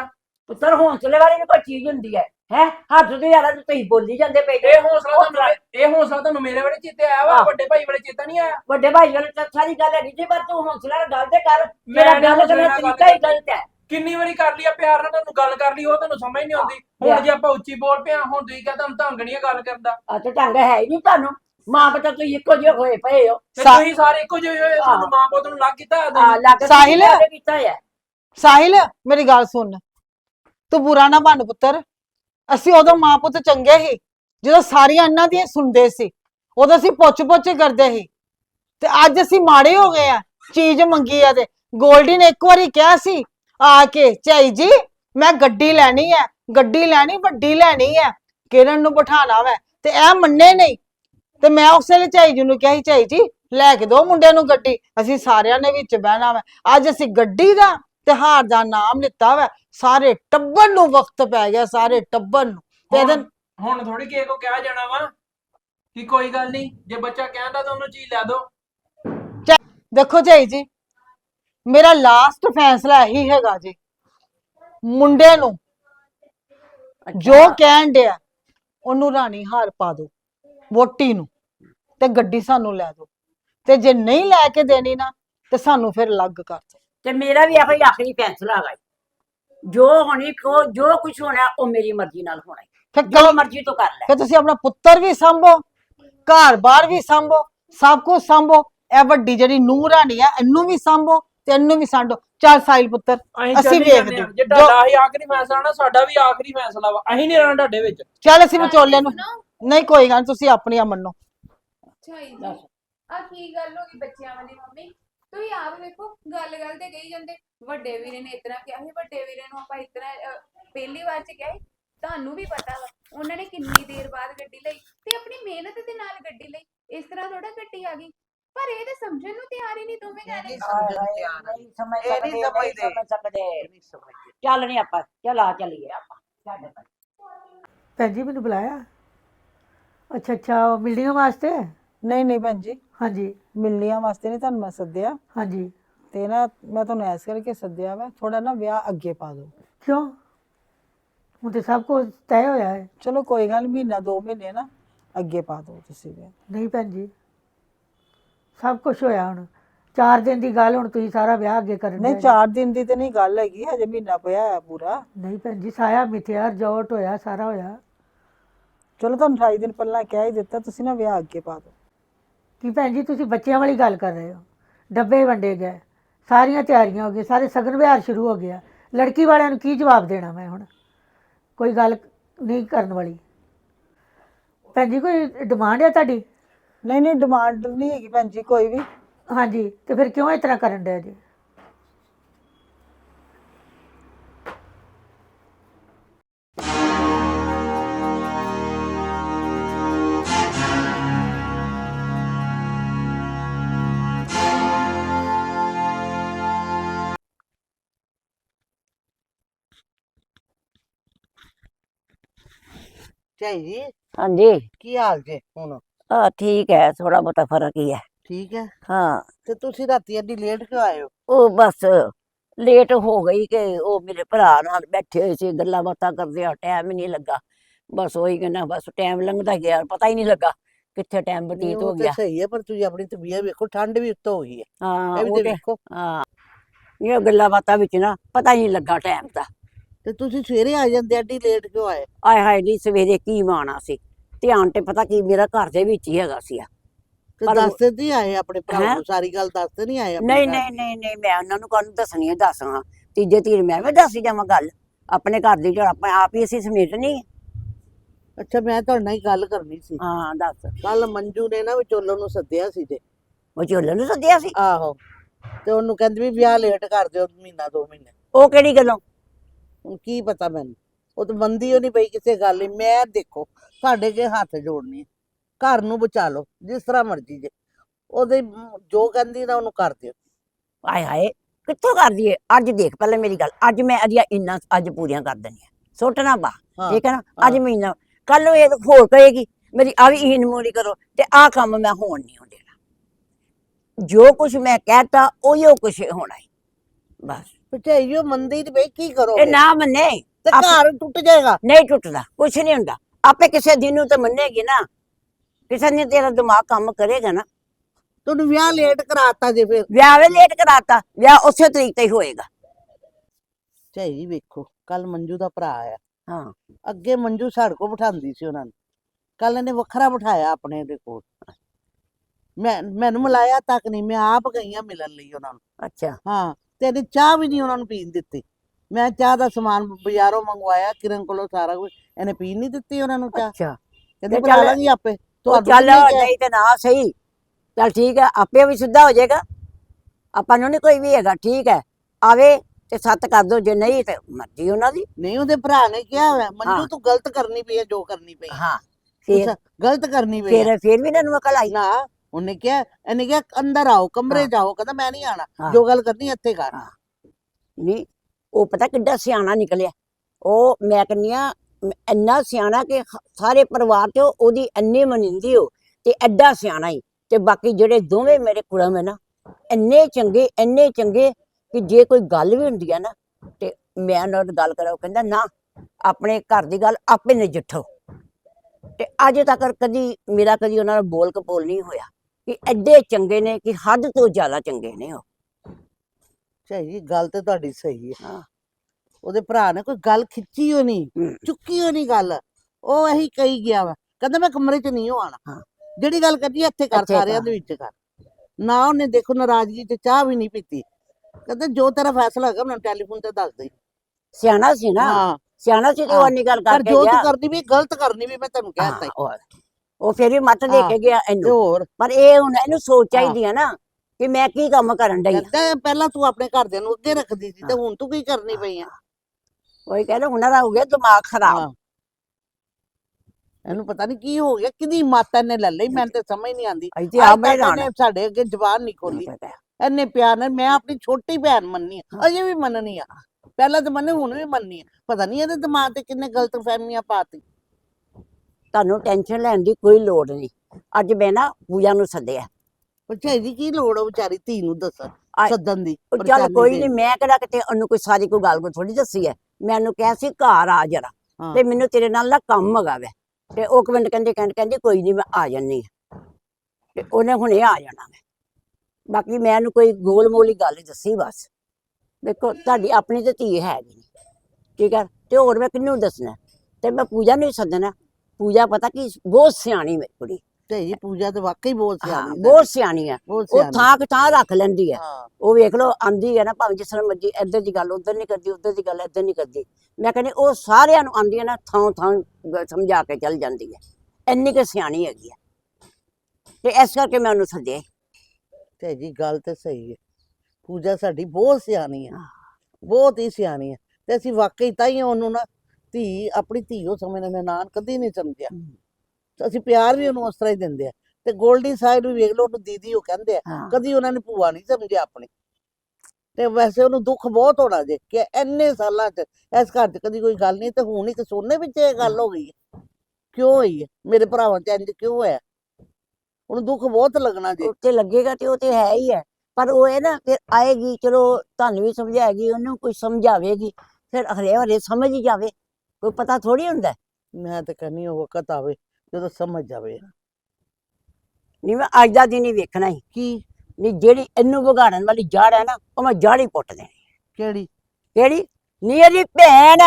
ਪੁੱਤਰ ਹੌਂਸਲੇ ਵਾਲੀ ਵੀ ਕੋਈ ਚੀਜ਼ ਹੁੰਦੀ ਹੈ ਹੈ? ਹੱਥ ਤੇ ਯਾਰਾ ਤੁਸੀਂ ਬੋਲੀ ਜਾਂਦੇ ਪਏ ਜੇ। ਇਹ ਹੌਸਲਾ ਤੁਹਾਨੂੰ ਇਹ ਹੌਸਲਾ ਤੁਹਾਨੂੰ ਮੇਰੇ ਵੇਲੇ ਚੇਤੇ ਆਇਆ ਵਾ। ਵੱਡੇ ਭਾਈ ਵੇਲੇ ਚੇਤਾ ਨਹੀਂ ਆਇਆ? ਵੱਡੇ ਭਾਈ ਵਾਲੀ ਤਾਂ ਸਾਰੀ ਗੱਲ ਹੈ ਜੀ ਪਰ ਤੂੰ ਹੌਸਲਾ ਨਾਲ ਗੱਲ ਤੇ ਕਰ। ਮੇਰਾ ਨੀ ਗੱਲ ਹੌਸਲੇ ਕਰਨਾ ਨਾਲ ਗੱਲ ਤਰੀਕਾ ਹੀ। ਗਲਤ ਹੈ। ਕਿੰਨੀ ਵਾਰੀ ਕਰ ਲਈ ਆ ਪਿਆਰ ਨਾਲ ਤੁਹਾਨੂੰ ਗੱਲ ਕਰ ਲਈ ਉਹ ਤੁਹਾਨੂੰ ਸਮਝ ਨਹੀਂ ਆਉਂਦੀ। ਹੁਣ ਜੇ ਆਪਾਂ ਉੱਚੀ ਬੋਲ ਪਿਆ ਹੁਣ ਤੁਸੀਂ ਕਹਿੰਦਾ ਤੁਹਾਨੂੰ ਢੰਗ ਨਹੀਂ ਆ ਗੱਲ ਕਰਨ ਦਾ। ਆ ਤੇ ਢੰਗ ਹੈ ਹੀ ਨਹੀਂ ਤੁਹਾਨੂੰ। ਮਾਂ ਬਤਾ ਤੁਸੀਂ ਇੱਕੋ ਜਿਹੇ ਹੋਏ ਪਏ ਹੋ। ਤੇ ਸਾ- ਤੁਸੀਂ ਸਾਰੇ ਇੱਕੋ ਜਿਹੇ ਹੋਏ ਸਾਨੂੰ ਹਾਂ। ਮਾਂ ਪੁੱਤ ਨੂੰ ਲੱਗ ਕੀਤਾ ਤੁਸੀਂ। ਲੱਗ ਸਾਹਿਲ? ਕੀਤਾ ਹੈ ਸਾਹਿਲ ਮੇਰੀ ਗੱਲ ਸੁਣ। ਤੂੰ ਬੁਰਾ ਨਾ ਬਣ ਪੁੱਤਰ। ਅਸੀਂ ਉਦੋਂ ਮਾਂ ਪੁੱਤ ਚੰਗੇ ਸੀ। ਜਦੋਂ ਸਾਰੀਆਂ ਇਹਨਾਂ ਦੀਆਂ ਸੁਣਦੇ ਸੀ ਉਦੋਂ ਅਸੀਂ ਪੁੱਛ ਪੁੱਛ ਕਰਦੇ ਸੀ। ਤੇ ਅੱਜ ਅਸੀਂ ਮਾੜੇ ਹੋ ਗਏ ਆ ਚੀਜ਼ ਮੰਗੀ ਆ ਤੇ ਗੋਲਡੀ ਨੇ ਇੱਕ ਵਾਰੀ ਕਿਹਾ ਸੀ ਆ ਕੇ ਝਾਈ ਜੀ ਮੈਂ ਗੱਡੀ ਲੈਣੀ ਹੈ ਗੱਡੀ ਲੈਣੀ ਵੱਡੀ ਲੈਣੀ ਹੈ ਕਿਰਨ ਨੂੰ ਬਿਠਾਣਾ ਵੈ। ਤੇ ਇਹ ਮੰਨੇ ਨਹੀਂ ਤੇ ਮੈਂ ਉਸ ਵੇਲੇ ਝਾਈ ਜੀ ਨੂੰ ਕਿਹਾ ਸੀ ਝਾਈ ਜੀ ਲੈ ਕੇ ਦੋ ਮੁੰਡੇ ਨੂੰ ਗੱਡੀ। ਅਸੀਂ ਸਾਰਿਆਂ ਨੇ ਵਿੱਚ ਬਹਿਣਾ ਵੈ। ਅੱਜ ਅਸੀਂ ਗੱਡੀ ਦਾ ਤੇ ਹਾਰ ਦਾ ਨਾਮ ਲਿੱਤਾ ਵੈ। ਸਾਰੇ ਟੱਬਰ ਨੂੰ ਵਕਤ ਪੈ ਗਿਆ ਸਾਰੇ ਟੱਬਰ ਨੂੰ। ਤੇ ਇਹਦੇ ਹੁਣ ਥੋੜੀ ਕਿਸੇ ਕੋ ਕਿਹਾ ਜਾਣਾ ਵਾ ਕਿ ਕੋਈ ਗੱਲ ਨਹੀਂ ਜੇ ਬੱਚਾ ਕਹਿੰਦਾ ਤਾਂ ਉਹਨੂੰ ਚੀਜ਼ ਲੈ ਦੋ। ਦੇਖੋ ਝਾਈ ਜੀ ਮੇਰਾ ਲਾਸਟ ਫੈਸਲਾ ਇਹੀ ਹੈਗਾ ਜੀ। ਮੁੰਡੇ ਨੂੰ ਜੋ ਕਹਿਣ ਡਿਆ ਉਹਨੂੰ ਰਾਣੀ ਹਾਰ ਪਾ ਦਿਓ। ਵੋਟੀ ਨੂੰ ਤੇ ਗੱਡੀ ਸਾਨੂੰ ਲੈ ਦਿਓ ਤੇ ਜੇ ਨਹੀਂ ਲੈ ਕੇ ਦੇਣੀ ਨਾ ਤੇ ਸਾਨੂੰ ਫਿਰ ਅਲੱਗ ਕਰ ਦਿਓ। ਤੇ ਮੇਰਾ ਵੀ ਇਹੋ ਹੀ ਆਖਰੀ ਫੈਸਲਾ ਹੈਗਾ ਈ। ਜੋ ਹੋਣੀ ਕੋ ਜੋ ਕੁਝ ਹੋਣਾ ਉਹ ਮੇਰੀ ਮਰਜ਼ੀ ਨਾਲ ਹੋਣਾ ਈ। ਫਿਰ ਜੋ ਮਰਜ਼ੀ ਤੂੰ ਕਰ ਲੈ। ਫਿਰ ਤੁਸੀਂ ਆਪਣਾ ਪੁੱਤਰ ਵੀ ਸੰਭੋ ਘਰ-ਬਾਰ ਵੀ ਸੰਭੋ ਸਭ ਕੁਝ ਸੰਭੋ। ਇਹ ਵੱਡੀ ਜਿਹੜੀ ਨੂੰਹ ਰਾਣੀ ਆ ਇਹਨੂੰ ਵੀ ਸੰਭੋ ਤੇ ਇਹਨੂੰ ਵੀ ਸੰਭੋ ਚੱਲ ਸਾਈਲ ਪੁੱਤਰ ਅਸੀਂ ਵੇਖਦੇ ਹਾਂ। ਜੇ ਜੋ- ਤੁਹਾਡਾ ਆਖਰੀ ਫੈਸਲਾ ਨਾ ਸਾਡਾ ਵੀ ਆਖਰੀ ਫੈਸਲਾ ਵਾ। ਅਸੀਂ ਨਹੀਂ ਰਹਿਣਾ ਤੁਹਾਡੇ ਵਿੱਚ। ਚੱਲ ਅਸੀਂ ਵਿਚੋਲੇ ਨੂੰ ਸੁਣੋ, ਨਹੀਂ ਕੋਈ ਗੱਲ ਨੀ, ਤੁਸੀਂ ਆਪਣੀਆਂ ਮੰਨੋ। ਅੱਛਾ ਜੀ ਦੱਸ। ਆ ਕੀ ਗੱਲ ਹੋ ਗਈ ਬੱਚਿਆਂ ਵਾਲੀ ਮੰਮੀ? ਤੁਸੀਂ ਆਪ ਵੇਖੋ ਗੱਲ ਗੱਲ ਤੇ ਕਹੀ ਜਾਂਦੇ। ਵੱਡੇ ਵੀਰੇ ਨੇ ਇਤਨਾ ਕਿਹਾ ਸੀ ਵੱਡੇ ਵੀਰੇ ਨੂੰ ਆਪਾਂ ਇਤਨਾ ਅਹ, ਪਹਿਲੀ ਵਾਰ ਚ ਕਿਹਾ ਸੀ। ਤੁਹਾਨੂੰ ਵੀ ਪਤਾ ਵਾ ਉਹਨਾਂ ਨੇ ਕਿੰਨੀ ਦੇਰ ਬਾਅਦ ਗੱਡੀ ਲਈ ਤੇ ਆਪਣੀ ਮਿਹਨਤ ਦੇ ਨਾਲ ਗੱਡੀ ਲਈ। ਇਸ ਤਰ੍ਹਾਂ ਥੋੜਾ ਗੱਡੀ ਆ ਗਈ। ਪਰ ਇਹ ਤਾਂ ਸਮਝਣ ਨੂੰ ਤਿਆਰ ਹੀ ਨਹੀਂ ਦੋਵੇਂ ਜਾਣੇ। ਨਹੀਂ ਸਮਝਣ ਨੂੰ ਤਿਆਰ। ਨਹੀਂ ਸਮਝ ਇਹ ਨਹੀਂ ਸਕਦੇ ਨਹੀਂ ਸਮਝਦੇ। ਸਮਝ ਸਕਦੇ। ਨਹੀਂ ਸਮਝਦੇ। ਚੱਲ ਨਹੀਂ ਆਪਾਂ ਚੱਲ ਆ ਚੱਲੀਏ ਆਪਾਂ। ਸਾਡੇ ਭਾਈ। ਭੈਣ ਜੀ ਮੈਨੂੰ ਬੁਲਾਇਆ। ਅੱਛਾ ਅੱਛਾ ਉਹ ਮਿਲਣੀਆਂ ਵਾਸਤੇ? ਨਹੀਂ ਨਹੀਂ ਭੈਣ ਜੀ। ਹਾਂਜੀ। ਮਿਲਣੀਆਂ ਵਾਸਤੇ ਨਹੀਂ ਤੁਹਾਨੂੰ ਮੈਂ ਸੱਦਿਆ। ਹਾਂਜੀ। ਤੇ ਨਾ ਮੈਂ ਤੁਹਾਨੂੰ ਐਸ ਕਰਕੇ ਸੱਦਿਆ ਵਾ ਥੋੜਾ ਨਾ ਵਿਆਹ ਅੱਗੇ ਪਾ ਦਿਓ। ਕਿਉਂ? ਹੁਣ ਤੇ ਸਭ ਕੁਝ ਤੈਅ ਹੋਇਆ ਹੈ। ਚਲੋ ਕੋਈ ਗੱਲ ਮਹੀਨਾ ਦੋ ਮਹੀਨੇ ਨਾ ਅੱਗੇ ਪਾ ਦਿਓ ਤੁਸੀਂ ਵਿਆਹ ਨਹੀਂ ਭੈਣ ਜੀ। ਸਭ ਕੁਝ ਹੋਇਆ ਹੁਣ। ਚਾਰ ਦਿਨ ਦੀ ਗੱਲ ਹੁਣ ਤੁਸੀਂ ਸਾਰਾ ਵਿਆਹ ਅੱਗੇ ਕਰਨ ਨਹੀਂ ਡਏ। ਚਾਰ ਦਿਨ ਦੀ ਤੇ ਨਹੀਂ ਗੱਲ ਹੈਗੀ ਹਜੇ ਮਹੀਨਾ ਪਿਆ ਹੈ ਪੂਰਾ। ਨਹੀਂ ਭੈਣ ਜੀ ਸਾਇਆ ਮਿੱਥਿਆ ਰਿਜ਼ੋਰਟ ਹੋਇਆ ਸਾਰਾ ਹੋਇਆ। ਚਲੋ ਤੁਹਾਨੂੰ 28 ਦਿਨ ਪਹਿਲਾਂ ਕਹਿ ਹੀ ਦਿੱਤਾ ਤੁਸੀਂ ਨਾ ਵਿਆਹ ਅੱਗੇ ਪਾ ਦਿਓ। ਕੀ ਭੈਣ ਜੀ ਤੁਸੀਂ ਬੱਚਿਆਂ ਵਾਲੀ ਗੱਲ ਕਰ ਰਹੇ ਹੋ। ਡੱਬੇ ਵੰਡੇ ਗਏ ਸਾਰੀਆਂ ਤਿਆਰੀਆਂ ਹੋ ਗਈਆਂ ਸਾਰੇ ਸਗਨ ਵਿਹਾਰ ਸ਼ੁਰੂ ਹੋ ਗਿਆ। ਲੜਕੀ ਵਾਲਿਆਂ ਨੂੰ ਕੀ ਜਵਾਬ ਦੇਣਾ ਮੈਂ ਹੁਣ? ਕੋਈ ਗੱਲ ਨਹੀਂ ਕਰਨ ਵਾਲੀ। ਭੈਣ ਜੀ ਕੋਈ ਡਿਮਾਂਡ ਹੈ ਤੁਹਾਡੀ? ਨਹੀਂ ਨਹੀਂ ਡਿਮਾਂਡ ਨਹੀਂ ਹੈਗੀ ਭੈਣ ਜੀ ਕੋਈ ਵੀ। ਹਾਂਜੀ ਤੇ ਫਿਰ ਕਿਉਂ ਇਸ ਤਰ੍ਹਾਂ ਕਰਨ ਡਿਆ ਜੀ? ਝਾਈ ਜੀ ਹਾਂਜੀ। ਕੀ ਹਾਲ ਜੇ ਹੁਣ? ਆ ਠੀਕ ਹੈ ਥੋੜਾ ਬਹੁਤਾ ਫ਼ਰਕ ਹੀ ਹੈ। ਠੀਕ ਹੈ? ਹਾਂ। ਤੇ ਤੁਸੀਂ ਰਾਤੀ ਐਡੀ ਲੇਟ ਕਿਉਂ ਆਏ ਹੋ? ਉਹ ਬਸ ਲੇਟ ਹੋ ਗਈ ਕਿ ਉਹ ਮੇਰੇ ਭਰਾ ਨਾਲ ਬੈਠੇ ਹੋਏ ਸੀ ਗੱਲਾਂ ਬਾਤਾਂ ਕਰਦੇ ਆ ਟਾਈਮ ਹੀ ਨਹੀਂ ਲੱਗਾ। ਬਸ ਉਹੀ ਕਹਿੰਦਾ ਬਸ ਟਾਈਮ ਲੰਘਦਾ ਗਿਆ ਪਤਾ ਹੀ ਨਹੀਂ ਲੱਗਾ ਕਿੱਥੇ ਟਾਈਮ ਬਤੀਤ ਹੋ ਗਿਆ। ਸਹੀ ਹੈ ਪਰ ਤੁਸੀਂ ਆਪਣੀ ਤਬੀਅਤ ਵੇਖੋ ਠੰਡ ਵੀ ਉੱਤੋਂ ਹੋ ਗਈ ਹੈ। ਹਾਂ ਇਹ ਵੀ ਵੇਖੋ। ਹਾਂ। ਇਹ ਗੱਲਾਂ ਬਾਤਾਂ ਵਿੱਚ ਨਾ ਪਤਾ ਹੀ ਨਹੀਂ ਲੱਗਾ ਟਾਈਮ ਦਾ। ਤੇ ਤੁਸੀਂ ਸਵੇਰੇ ਆ ਜਾਂਦੇ ਐਡੀ ਲੇਟ ਕਿਉਂ ਆਏ? ਆਏ ਹਾਏ ਨੀ ਸਵੇਰੇ ਕੀ ਮਾਣਾ ਸੀ ਧਿਆਨ ਤੇ ਪਤਾ ਕੀ ਮੇਰਾ ਘਰ ਦੇ ਵਿੱਚ ਹੀ ਹੈਗਾ ਸੀ ਤੇ ਪਰ ਉਹ- ਦੱਸਦੇ ਨਹੀਂ ਆਏ ਆਪਣੇ ਭਰਾ ਹੈਂ? ਨੂੰ ਸਾਰੀ ਗੱਲ ਦੱਸਦੇ ਨਹੀਂ ਆਏ ਆਪਣੇ ਨਹੀਂ? ਨਹੀਂ ਨਹੀਂ ਨਹੀਂ ਮੈਂ ਉਹਨਾਂ ਨੂੰ ਕਾਹਨੂੰ ਦੱਸਣੀ ਹੈ ਦੱਸਾਂ ਤੀਜੇ ਧੀਰ ਮੈਂ ਵੀ ਦੱਸੀ ਜਾਵਾਂ ਗੱਲ। ਆਪਣੇ ਘਰ ਦੀ ਜੋ ਆਪਾਂ ਆਪ ਹੀ ਅਸੀਂ ਸਮੇਟ ਨਹੀਂ। ਅੱਛਾ ਮੈਂ ਤੁਹਾਡੇ ਨਾਲ ਹੀ ਗੱਲ ਕਰਨੀ ਸੀ। ਹਾਂ ਦੱਸ। ਕੱਲ ਮੰਜੂ ਨੇ ਨਾ ਵਿਚੋਲਨ ਨੂੰ ਸੱਦਿਆ ਸੀ ਤੇ। ਚੋਲੇ ਨੂੰ ਸੱਦਿਆ ਸੀ? ਆਹੋ। ਤੇ ਉਹਨੂੰ ਕਹਿੰਦੀ ਵੀ ਵਿਆਹ ਲੇਟ ਕਰ ਦਿਓ ਮਹੀਨਾ ਦੋ ਮਹੀਨੇ। ਉਹ ਕਿਹੜੀ ਗੱਲੋਂ? ਹੁਣ ਕੀ ਪਤਾ ਮੈਨੂੰ? ਉਹ ਤਾਂ ਮੰਦੀ ਉਹ ਨਹੀਂ ਪਈ ਕਿਸੇ ਗੱਲ ਹੀ ਮੈਂ ਦੇਖੋ ਸਾਡੇ ਕੇ ਹੱਥ ਜੋੜਨੀ ਘਰ ਨੂੰ ਬਚਾ ਲਓ ਜਿਸ ਤਰ੍ਹਾਂ ਮਰਜ਼ੀ ਜੇ। ਉਹਦੇ ਮ- ਜੋ ਕਹਿੰਦੀ ਨਾ ਉਹਨੂੰ ਕਰ ਦਿਓ। ਆਏ ਹਾਏ ਕਿੱਥੋਂ ਕਰ ਦਈਏ ਅੱਜ ਦੇਖ ਪਹਿਲੇ ਮੇਰੀ ਗੱਲ। ਅੱਜ ਮੈਂ ਅਜਿਹਾ ਇੰਨਾ ਅੱਜ ਪੂਰੀਆਂ ਕਰ ਦੇਣੀਆਂ ਸੁੱਟਣਾ ਬਾ ਹਾਂ ਠੀਕ ਹੈ ਨਾ? ਅੱਜ ਹਾਂ। ਮਹੀਨਾ ਕੱਲ ਨੂੰ ਇਹ ਹੋਰ ਕਹੇਗੀ ਮੇਰੀ ਆ ਵੀ ਹੀਨ ਮੂਰੀ ਕਰੋ ਤੇ ਆ ਕੰਮ ਮੈਂ ਹੋਣ ਨਹੀਂ ਦੇਣਾ। ਜੋ ਕੁਝ ਮੈਂ ਕਹਿਤਾ ਉਹੀਓ ਕੁਝ ਹੋਣਾ ਹੈ ਬਸ। ਭਚਾਈਓ ਮੰਦੀ ਤੇ ਬਈ ਕੀ ਕਰੋ ਇਹ ਨਾ ਮੰਨੇ। ਤੇ ਆਪ- ਘਰ ਟੁੱਟ ਜਾਏਗਾ। ਨਹੀਂ ਟੁੱਟਦਾ ਕੁਝ ਨਹੀਂ ਹੁੰਦਾ। ਆਪੇ ਕਿਸੇ ਦਿਨ ਨੂੰ ਤਾਂ ਮੰਨੇਗੀ ਨਾ। ਕਿਸੇ ਨੇ ਤੇਰਾ ਦਿਮਾਗ ਕੰਮ ਕਰੇਗਾ ਨਾ। ਤੁਹਾਨੂੰ ਵਿਆਹ ਲੇਟ ਕਰਾਤਾ ਜੇ ਫਿਰ। ਵਿਆਹ ਵੇ ਲੇਟ ਕਰਾਤਾ। ਵਿਆਹ ਉਸੇ ਤਰੀਕ ਤੇ ਹੀ ਹੋਏਗਾ। ਝਾਈ ਵੇਖੋ ਕੱਲ ਮੰਜੂ ਦਾ ਭਰਾ ਆਇਆ। ਹਾਂ। ਅੱਗੇ ਮੰਜੂ ਸਾਡੇ ਕੋਲ ਬਿਠਾਉਂਦੀ ਸੀ ਉਹਨਾਂ ਨੂੰ। ਕੱਲ ਇਹਨੇ ਵੱਖਰਾ ਬਿਠਾਇਆ ਆਪਣੇ ਦੇ ਕੋਲ। ਮੈਂ ਮੈਨੂੰ ਮਿਲਾਇਆ ਤੱਕ ਨਹੀਂ ਮੈਂ ਆਪ ਗਈ ਆ ਮਿਲਣ ਲਈ ਉਹਨਾਂ ਨੂੰ। ਅੱਛਾ। ਹਾਂ। ਤੇ ਇਹਨੇ ਚਾਹ ਵੀ ਨਹੀਂ ਉਹਨਾਂ ਨੂੰ ਪੀਣ ਦਿੱਤੀ। ਮੈਂ ਚਾਹ ਦਾ ਸਮਾਨ ਬਾਜ਼ਾਰੋਂ ਮੰਗਵਾਇਆ ਕਿਰਨ ਕੋਲੋਂ ਸਾਰਾ ਕੁਝ ਇਹਨੇ ਪੀਣ ਨਹੀਂ ਦਿੱਤੀ ਉਹਨਾਂ ਨੂੰ ਚਾਹ। ਅੱਛਾ। ਕਹਿੰਦੀ ਬਣਾ ਚੱਲ- ਲਾਂਗੀ ਆਪੇ। ਤੁਹਾਨੂੰ ਚੱਲ ਨਹੀਂ ਤੇ ਨਾ ਸਹੀ। ਚੱਲ ਠੀਕ ਹੈ ਆਪੇ ਵੀ ਸਿੱਧਾ ਹੋ ਜਾਏਗਾ। ਆਪਾਂ ਨੂੰ ਨਹੀਂ ਕੋਈ ਵੀ ਹੈਗਾ ਠੀਕ ਹੈ। ਆਵੇ ਤੇ ਸੱਤ ਕਰ ਦੋ ਜੇ ਨਹੀਂ ਤੇ ਮਰਜ਼ੀ ਉਹਨਾਂ ਦੀ। ਨਹੀਂ ਉਹਦੇ ਭਰਾ ਨੇ ਕਿਹਾ ਹਾਂ। ਤੂੰ ਗਲਤ ਕਰਨੀ ਪਈ ਹੈ ਜੋ ਕਰਨੀ ਪਈ ਹੈ। ਫਿਰ। ਗਲਤ ਕਰਨੀ ਪਈ ਫਿਰ ਫਿਰ ਵੀ ਇਹਨਾਂ ਨੂੰ ਅਕਲ ਆਈ। ਨਾ। ਉਹਨੇ ਕਿਹਾ ਇਹਨੇ ਕਿਹਾ ਅੰਦਰ ਆਓ ਕਮਰੇ। ਜਾਓ ਕਹਿੰਦਾ ਮੈਂ ਨਹੀਂ ਆਣਾ। ਜੋ ਗੱਲ ਕਰਨੀ ਇੱਥੇ ਕਰ। ਨਹੀਂ ਉਹ ਪਤਾ ਕਿੱਡਾ ਸਿਆਣਾ ਨਿਕਲਿਆ ਉਹ ਮੈਂ ਕਹਿੰਦੀ ਆ ਇੰਨਾ ਸਿਆਣਾ ਕਿ ਸਾਰੇ ਪਰਿਵਾਰ ਚ ਉਹਦੀ ਇੰਨੀ ਮਨਿੰਦੀ ਹੋ ਤੇ ਐਡਾ ਸਿਆਣਾ ਹੀ ਤੇ ਬਾਕੀ ਜਿਹੜੇ ਦੋਵੇਂ ਮੇਰੇ ਕੁੜਮ ਹੈ ਨਾ ਇੰਨੇ ਚੰਗੇ ਇੰਨੇ ਚੰਗੇ ਕਿ ਜੇ ਕੋਈ ਗੱਲ ਵੀ ਹੁੰਦੀ ਹੈ ਨਾ ਤੇ ਮੈਂ ਉਹਨਾਂ ਨਾਲ ਗੱਲ ਕਰਾਂ ਉਹ ਕਹਿੰਦਾ ਨਾ ਆਪਣੇ ਘਰ ਦੀ ਗੱਲ ਆਪੇ ਨਜਿੱਠੋ ਤੇ ਅੱਜ ਤੱਕ ਕਦੀ ਮੇਰਾ ਕਦੀ ਉਹਨਾਂ ਨਾਲ ਬੋਲ ਕਪੋਲ ਨਹੀਂ ਹੋਇਆ ਕਿ ਐਡੇ ਚੰਗੇ ਨੇ ਕਿ ਹੱਦ ਤੋਂ ਜ਼ਿਆਦਾ ਚੰਗੇ ਨੇ ਉਹ। ਚਾਹੀ ਜੀ ਗੱਲ ਤੇ ਤੁਹਾਡੀ ਸਹੀ ਹੈ। ਹਾਂ। ਉਹਦੇ ਭਰਾ ਨੇ ਕੋਈ ਗੱਲ ਖਿੱਚੀ ਹੋ ਨਹੀਂ। ਚੁੱਕੀ ਹੋ ਨਹੀਂ ਗੱਲ। ਉਹ ਇਹੀ ਕਹੀ ਗਿਆ ਵਾ। ਕਹਿੰਦਾ ਮੈਂ ਕਮਰੇ 'ਚ ਨਹੀਂ ਹੋ। ਆਣਾ। ਜਿਹੜੀ ਗੱਲ ਕਰਨੀ ਇੱਥੇ ਕਰ ਸਾਰਿਆਂ। ਦੇ ਵਿੱਚ ਕਰ। ਨਾ ਉਹਨੇ ਦੇਖੋ ਨਾਰਾਜ਼ਗੀ 'ਚ ਚਾਹ ਵੀ ਨਹੀਂ ਪੀਤੀ। ਕਹਿੰਦਾ ਜੋ ਤੇਰਾ ਫੈਸਲਾ ਹੈਗਾ ਮੈਨੂੰ ਟੈਲੀਫੋਨ ਤੇ ਦੱਸ ਦੇ। ਸਿਆਣਾ ਸੀ ਨਾ। ਸਿਆਣਾ ਸੀ ਤੇ ਉਹ ਇੰਨੀ ਗੱਲ ਪਰ ਕਰਕੇ ਜੋ ਗਿਆ। ਤੂੰ ਕਰਨੀ ਵੀ ਗਲਤ ਕਰਨੀ ਵੀ ਮੈਂ ਤੈਨੂੰ ਕਹਿ ਦਿੱਤਾ ਉਹ- ਫਿਰ ਵੀ ਮੱਤ ਦੇ ਕੇ ਗਿਆ ਤੇ ਇਹਨੂੰ। ਹੋਰ ਪਰ ਇਹ ਹੁਣ ਇਹਨੂੰ ਸੋਚ। ਚਾਹੀਦੀ ਹੈ ਨਾ ਕਿ ਮੈਂ ਕੀ ਕੰਮ ਕਰਨ ਡਈ ਆਂ। ਪਹਿਲਾਂ ਤੂੰ ਆਪਣੇ ਘਰਦਿਆਂ ਨੂੰ ਅੱਗੇ ਰੱਖਦੀ ਸੀ ਤੇ ਹੁਣ ਤੂੰ ਕੀ ਕਰਨੀ ਪਈ ਆ? ਉਹੀ ਕਹਿੰਦਾ ਹੁਨਰ ਆ ਹੋ ਗਿਆ ਦਿਮਾਗ ਖਰਾਬ। ਹਾਂ। ਇਹਨੂੰ ਪਤਾ ਨਹੀਂ ਕੀ ਹੋ ਗਿਆ ਕਿਹਦੀ ਮਾਤਾ ਨੇ ਲੈ ਲਈ ਮੈਨੂੰ ਤੇ ਸਮਝ ਨਹੀਂ ਆਂਦੀ ਇੱਥੇ ਆ ਬੜੇ ਰਾਣ ਇਹਨੇ ਸਾਡੇ ਅੱਗੇ ਜ਼ਬਾਨ ਨਹੀਂ ਖੋਲੀ ਇੰਨੇ ਪਿਆਰ ਨਾਲ ਮੈਂ ਆਪਣੀ ਛੋਟੀ ਭੈਣ ਮੰਨੀ ਆ ਅਜੇ ਵੀ ਮੰਨਣੀ ਆ। ਪਹਿਲਾਂ ਤਾਂ ਮੰਨੇ ਹੁਣ ਵੀ ਮੰਨਨੀ ਆ। ਪਤਾ ਨਹੀਂ ਇਹਦੇ ਦਿਮਾਗ ਤੇ ਕਿੰਨੇ ਗਲਤ ਫਹਿਮੀਆਂ ਪਾਤੀ ਤੁਹਾਨੂੰ ਟੈਨਸ਼ਨ ਲੈਣ ਦੀ ਕੋਈ ਲੋੜ ਨਹੀਂ। ਅੱਜ ਮੈਂ ਨਾ ਪੂਜਾ ਨੂੰ ਸੱਦਿਆ। ਭਰਜਾਈ ਦੀ ਕੀ ਲੋੜ ਆ ਵਿਚਾਰੀ ਧੀ ਨੂੰ ਦੱਸਣ ਆ- ਸੱਦਣ ਦੀ? ਉਹ ਚੱਲ ਕੋਈ ਦੇਣ ਨਹੀਂ ਦੀ। ਮੈਂ ਕਿਹੜਾ ਕਿਤੇ ਉਹਨੂੰ ਕੋਈ ਸਾਰੀ ਕੋਈ ਗੱਲ ਕੋ ਥੋੜੀ ਦੱਸੀ ਹੈ। ਮੈਨੂੰ ਕਿਹਾ ਸੀ ਘਰ ਆ ਜਰਾ। ਹਾਂ। ਤੇ ਮੈਨੂੰ ਤੇਰੇ ਨਾਲ ਨਾ ਕੰਮ ਹੈਗਾ ਵੈ। ਤੇ ਉਹ ਕਮੈਂਟ ਕਹਿੰਦੇ ਕਹਿੰਦੇ ਕਹਿੰਦੀ ਕੋਈ ਨਹੀਂ ਮੈਂ ਆ ਜਾਨੀ ਆ ਤੇ ਉਹਨੇ ਹੁਣੇ ਆ ਜਾਣਾ ਮੈਂ ਬਾਕੀ ਮੈਂ ਉਹਨੂੰ ਕੋਈ ਗੋਲ ਮੋਲੀ ਗੱਲ ਦੱਸੀ ਬਸ। ਦੇਖੋ ਤੁਹਾਡੀ ਆਪਣੀ ਤੇ ਧੀ ਹੈ ਨਹੀਂ ਠੀਕ ਹੈ ਤੇ ਹੋਰ ਮੈਂ ਕਿਹਨੂੰ ਦੱਸਣਾ? ਤੇ ਮੈਂ ਪੂਜਾ ਨੂੰ ਹੀ ਸੱਦਣਾ। ਪੂਜਾ ਪਤਾ ਕੀ ਬਹੁਤ ਸਿਆਣੀ ਮੇਰੀ ਕੁੜੀ। ਤੇ ਜੀ ਪੂਜਾ ਤੇ ਵਾਕਈ ਬਹੁਤ ਹਾਂ ਸਿਆਣੀ ਬਹੁਤ ਸਿਆਣੀ ਹੈ। ਬਹੁਤ ਉਹ ਸਿਆਣੀ ਥਾਂ ਰੱਖ ਲੈਂਦੀ ਹੈ। ਹਾਂ। ਉਹ ਵੇਖ ਲਓ ਆਂਦੀ ਹੈ ਨਾ ਭਾਵੇਂ ਜਿਸ ਤਰ੍ਹਾਂ ਮਰਜ਼ੀ ਇੱਧਰ ਦੀ ਗੱਲ ਉੱਧਰ ਨਹੀਂ ਕਰਦੀ ਉੱਧਰ ਦੀ ਗੱਲ ਇੱਧਰ ਨਹੀਂ ਕਰਦੀ। ਮੈਂ ਕਹਿੰਦੀ ਉਹ ਸਾਰਿਆਂ ਨੂੰ ਆਂਦੀ ਹੈ ਨਾ ਥਾਂ ਥਾਂ ਗ- ਸਮਝਾ ਕੇ ਚੱਲ ਜਾਂਦੀ ਹੈ। ਇੰਨੀ ਕਿ ਸਿਆਣੀ ਹੈਗੀ ਹੈ। ਤੇ ਇਸ ਕਰਕੇ ਮੈਂ ਉਹਨੂੰ ਸੱਦਿਆ ਤੇ ਜੀ ਗੱਲ ਤੇ ਸਹੀ ਹੈ। ਪੂਜਾ ਸਾਡੀ ਬਹੁਤ ਸਿਆਣੀ ਹੈ। ਬਹੁਤ ਹੀ ਸਿਆਣੀ ਹੈ। ਤੇ ਅਸੀਂ ਵਾਕਈ ਤਾਂ ਹੀ ਉਹਨੂੰ ਨਾ ਧੀ ਆਪਣੀ ਧੀ ਉਹ ਸਮਝਦੇ ਨੇ ਨਾਨ ਕਦੀ ਨਹੀਂ ਸਮਝਿਆ। ਅਸੀਂ ਪਿਆਰ ਵੀ ਉਹਨੂੰ ਉਸ ਤਰ੍ਹਾਂ ਹੀ ਦਿੰਦੇ ਆ। ਤੇ ਗੋਲਡੀ ਸਾਹਿਬ ਨੂੰ ਵੇਖ ਲਓ ਉਹਨੂੰ ਦੀਦੀ ਉਹ ਕਹਿੰਦੇ ਆ ਕਦੀ ਉਹਨਾਂ ਨੇ ਭੂਆ ਨਹੀਂ ਸਮਝਿਆ ਆਪਣੀ। ਤੇ ਵੈਸੇ ਉਹਨੂੰ ਦੁੱਖ ਬਹੁਤ ਹੋਣਾ ਜੇ ਕਿ ਇੰਨੇ ਸਾਲਾਂ ਚ ਇਸ ਘਰ 'ਚ ਕਦੀ ਕੋਈ ਗੱਲ ਨਹੀਂ ਤੇ ਹੁਣ ਇੱਕ ਸੋਨੇ ਵਿੱਚ ਇਹ ਗੱਲ ਹੋ। ਗਈ ਹੈ। ਕਿਉਂ ਹੋਈ ਹੈ? ਮੇਰੇ ਭਰਾਵਾਂ 'ਚ ਇੰਜ ਕਿਉਂ ਹੋਇਆ? ਉਹਨੂੰ ਦੁੱਖ ਬਹੁਤ ਲੱਗਣਾ ਜੇ। ਉੱਤੇ ਲੱਗੇਗਾ ਤੇ ਉਹ ਤੇ ਹੈ ਹੀ ਹੈ। ਪਰ ਉਹ ਇਹ ਨਾ ਫਿਰ ਆਏਗੀ ਚਲੋ ਤੁਹਾਨੂੰ ਵੀ ਸਮਝਾਏਗੀ ਉਹਨੂੰ ਕੋਈ ਸਮਝਾਵੇਗੀ ਫਿਰ ਹਰੇ ਹਰੇ ਸਮਝ ਹੀ ਜਾਵੇ। ਕੋਈ ਪਤਾ ਥੋੜੀ ਹੁੰਦਾ। ਮੈਂ ਤਾਂ ਕਹਿੰਦੀ ਉਹ ਵਕਤ ਆਵੇ ਜਦੋਂ ਸਮਝ ਜਾਵੇ। ਨਹੀਂ ਮੈਂ ਅੱਜ ਦਾ ਦਿਨ ਹੀ ਵੇਖਣਾ ਹੀ ਕੀ? ਨਹੀਂ ਜਿਹੜੀ ਇਹਨੂੰ ਵਿਗਾੜਨ ਵਾਲੀ ਜੜ ਹੈ ਨਾ ਉਹ ਮੈਂ ਜੜ ਹੀ ਪੁੱਟ ਦੇਣੀ। ਕਿਹੜੀ? ਕਿਹੜੀ? ਨੀ ਇਹਦੀ ਭੈਣ।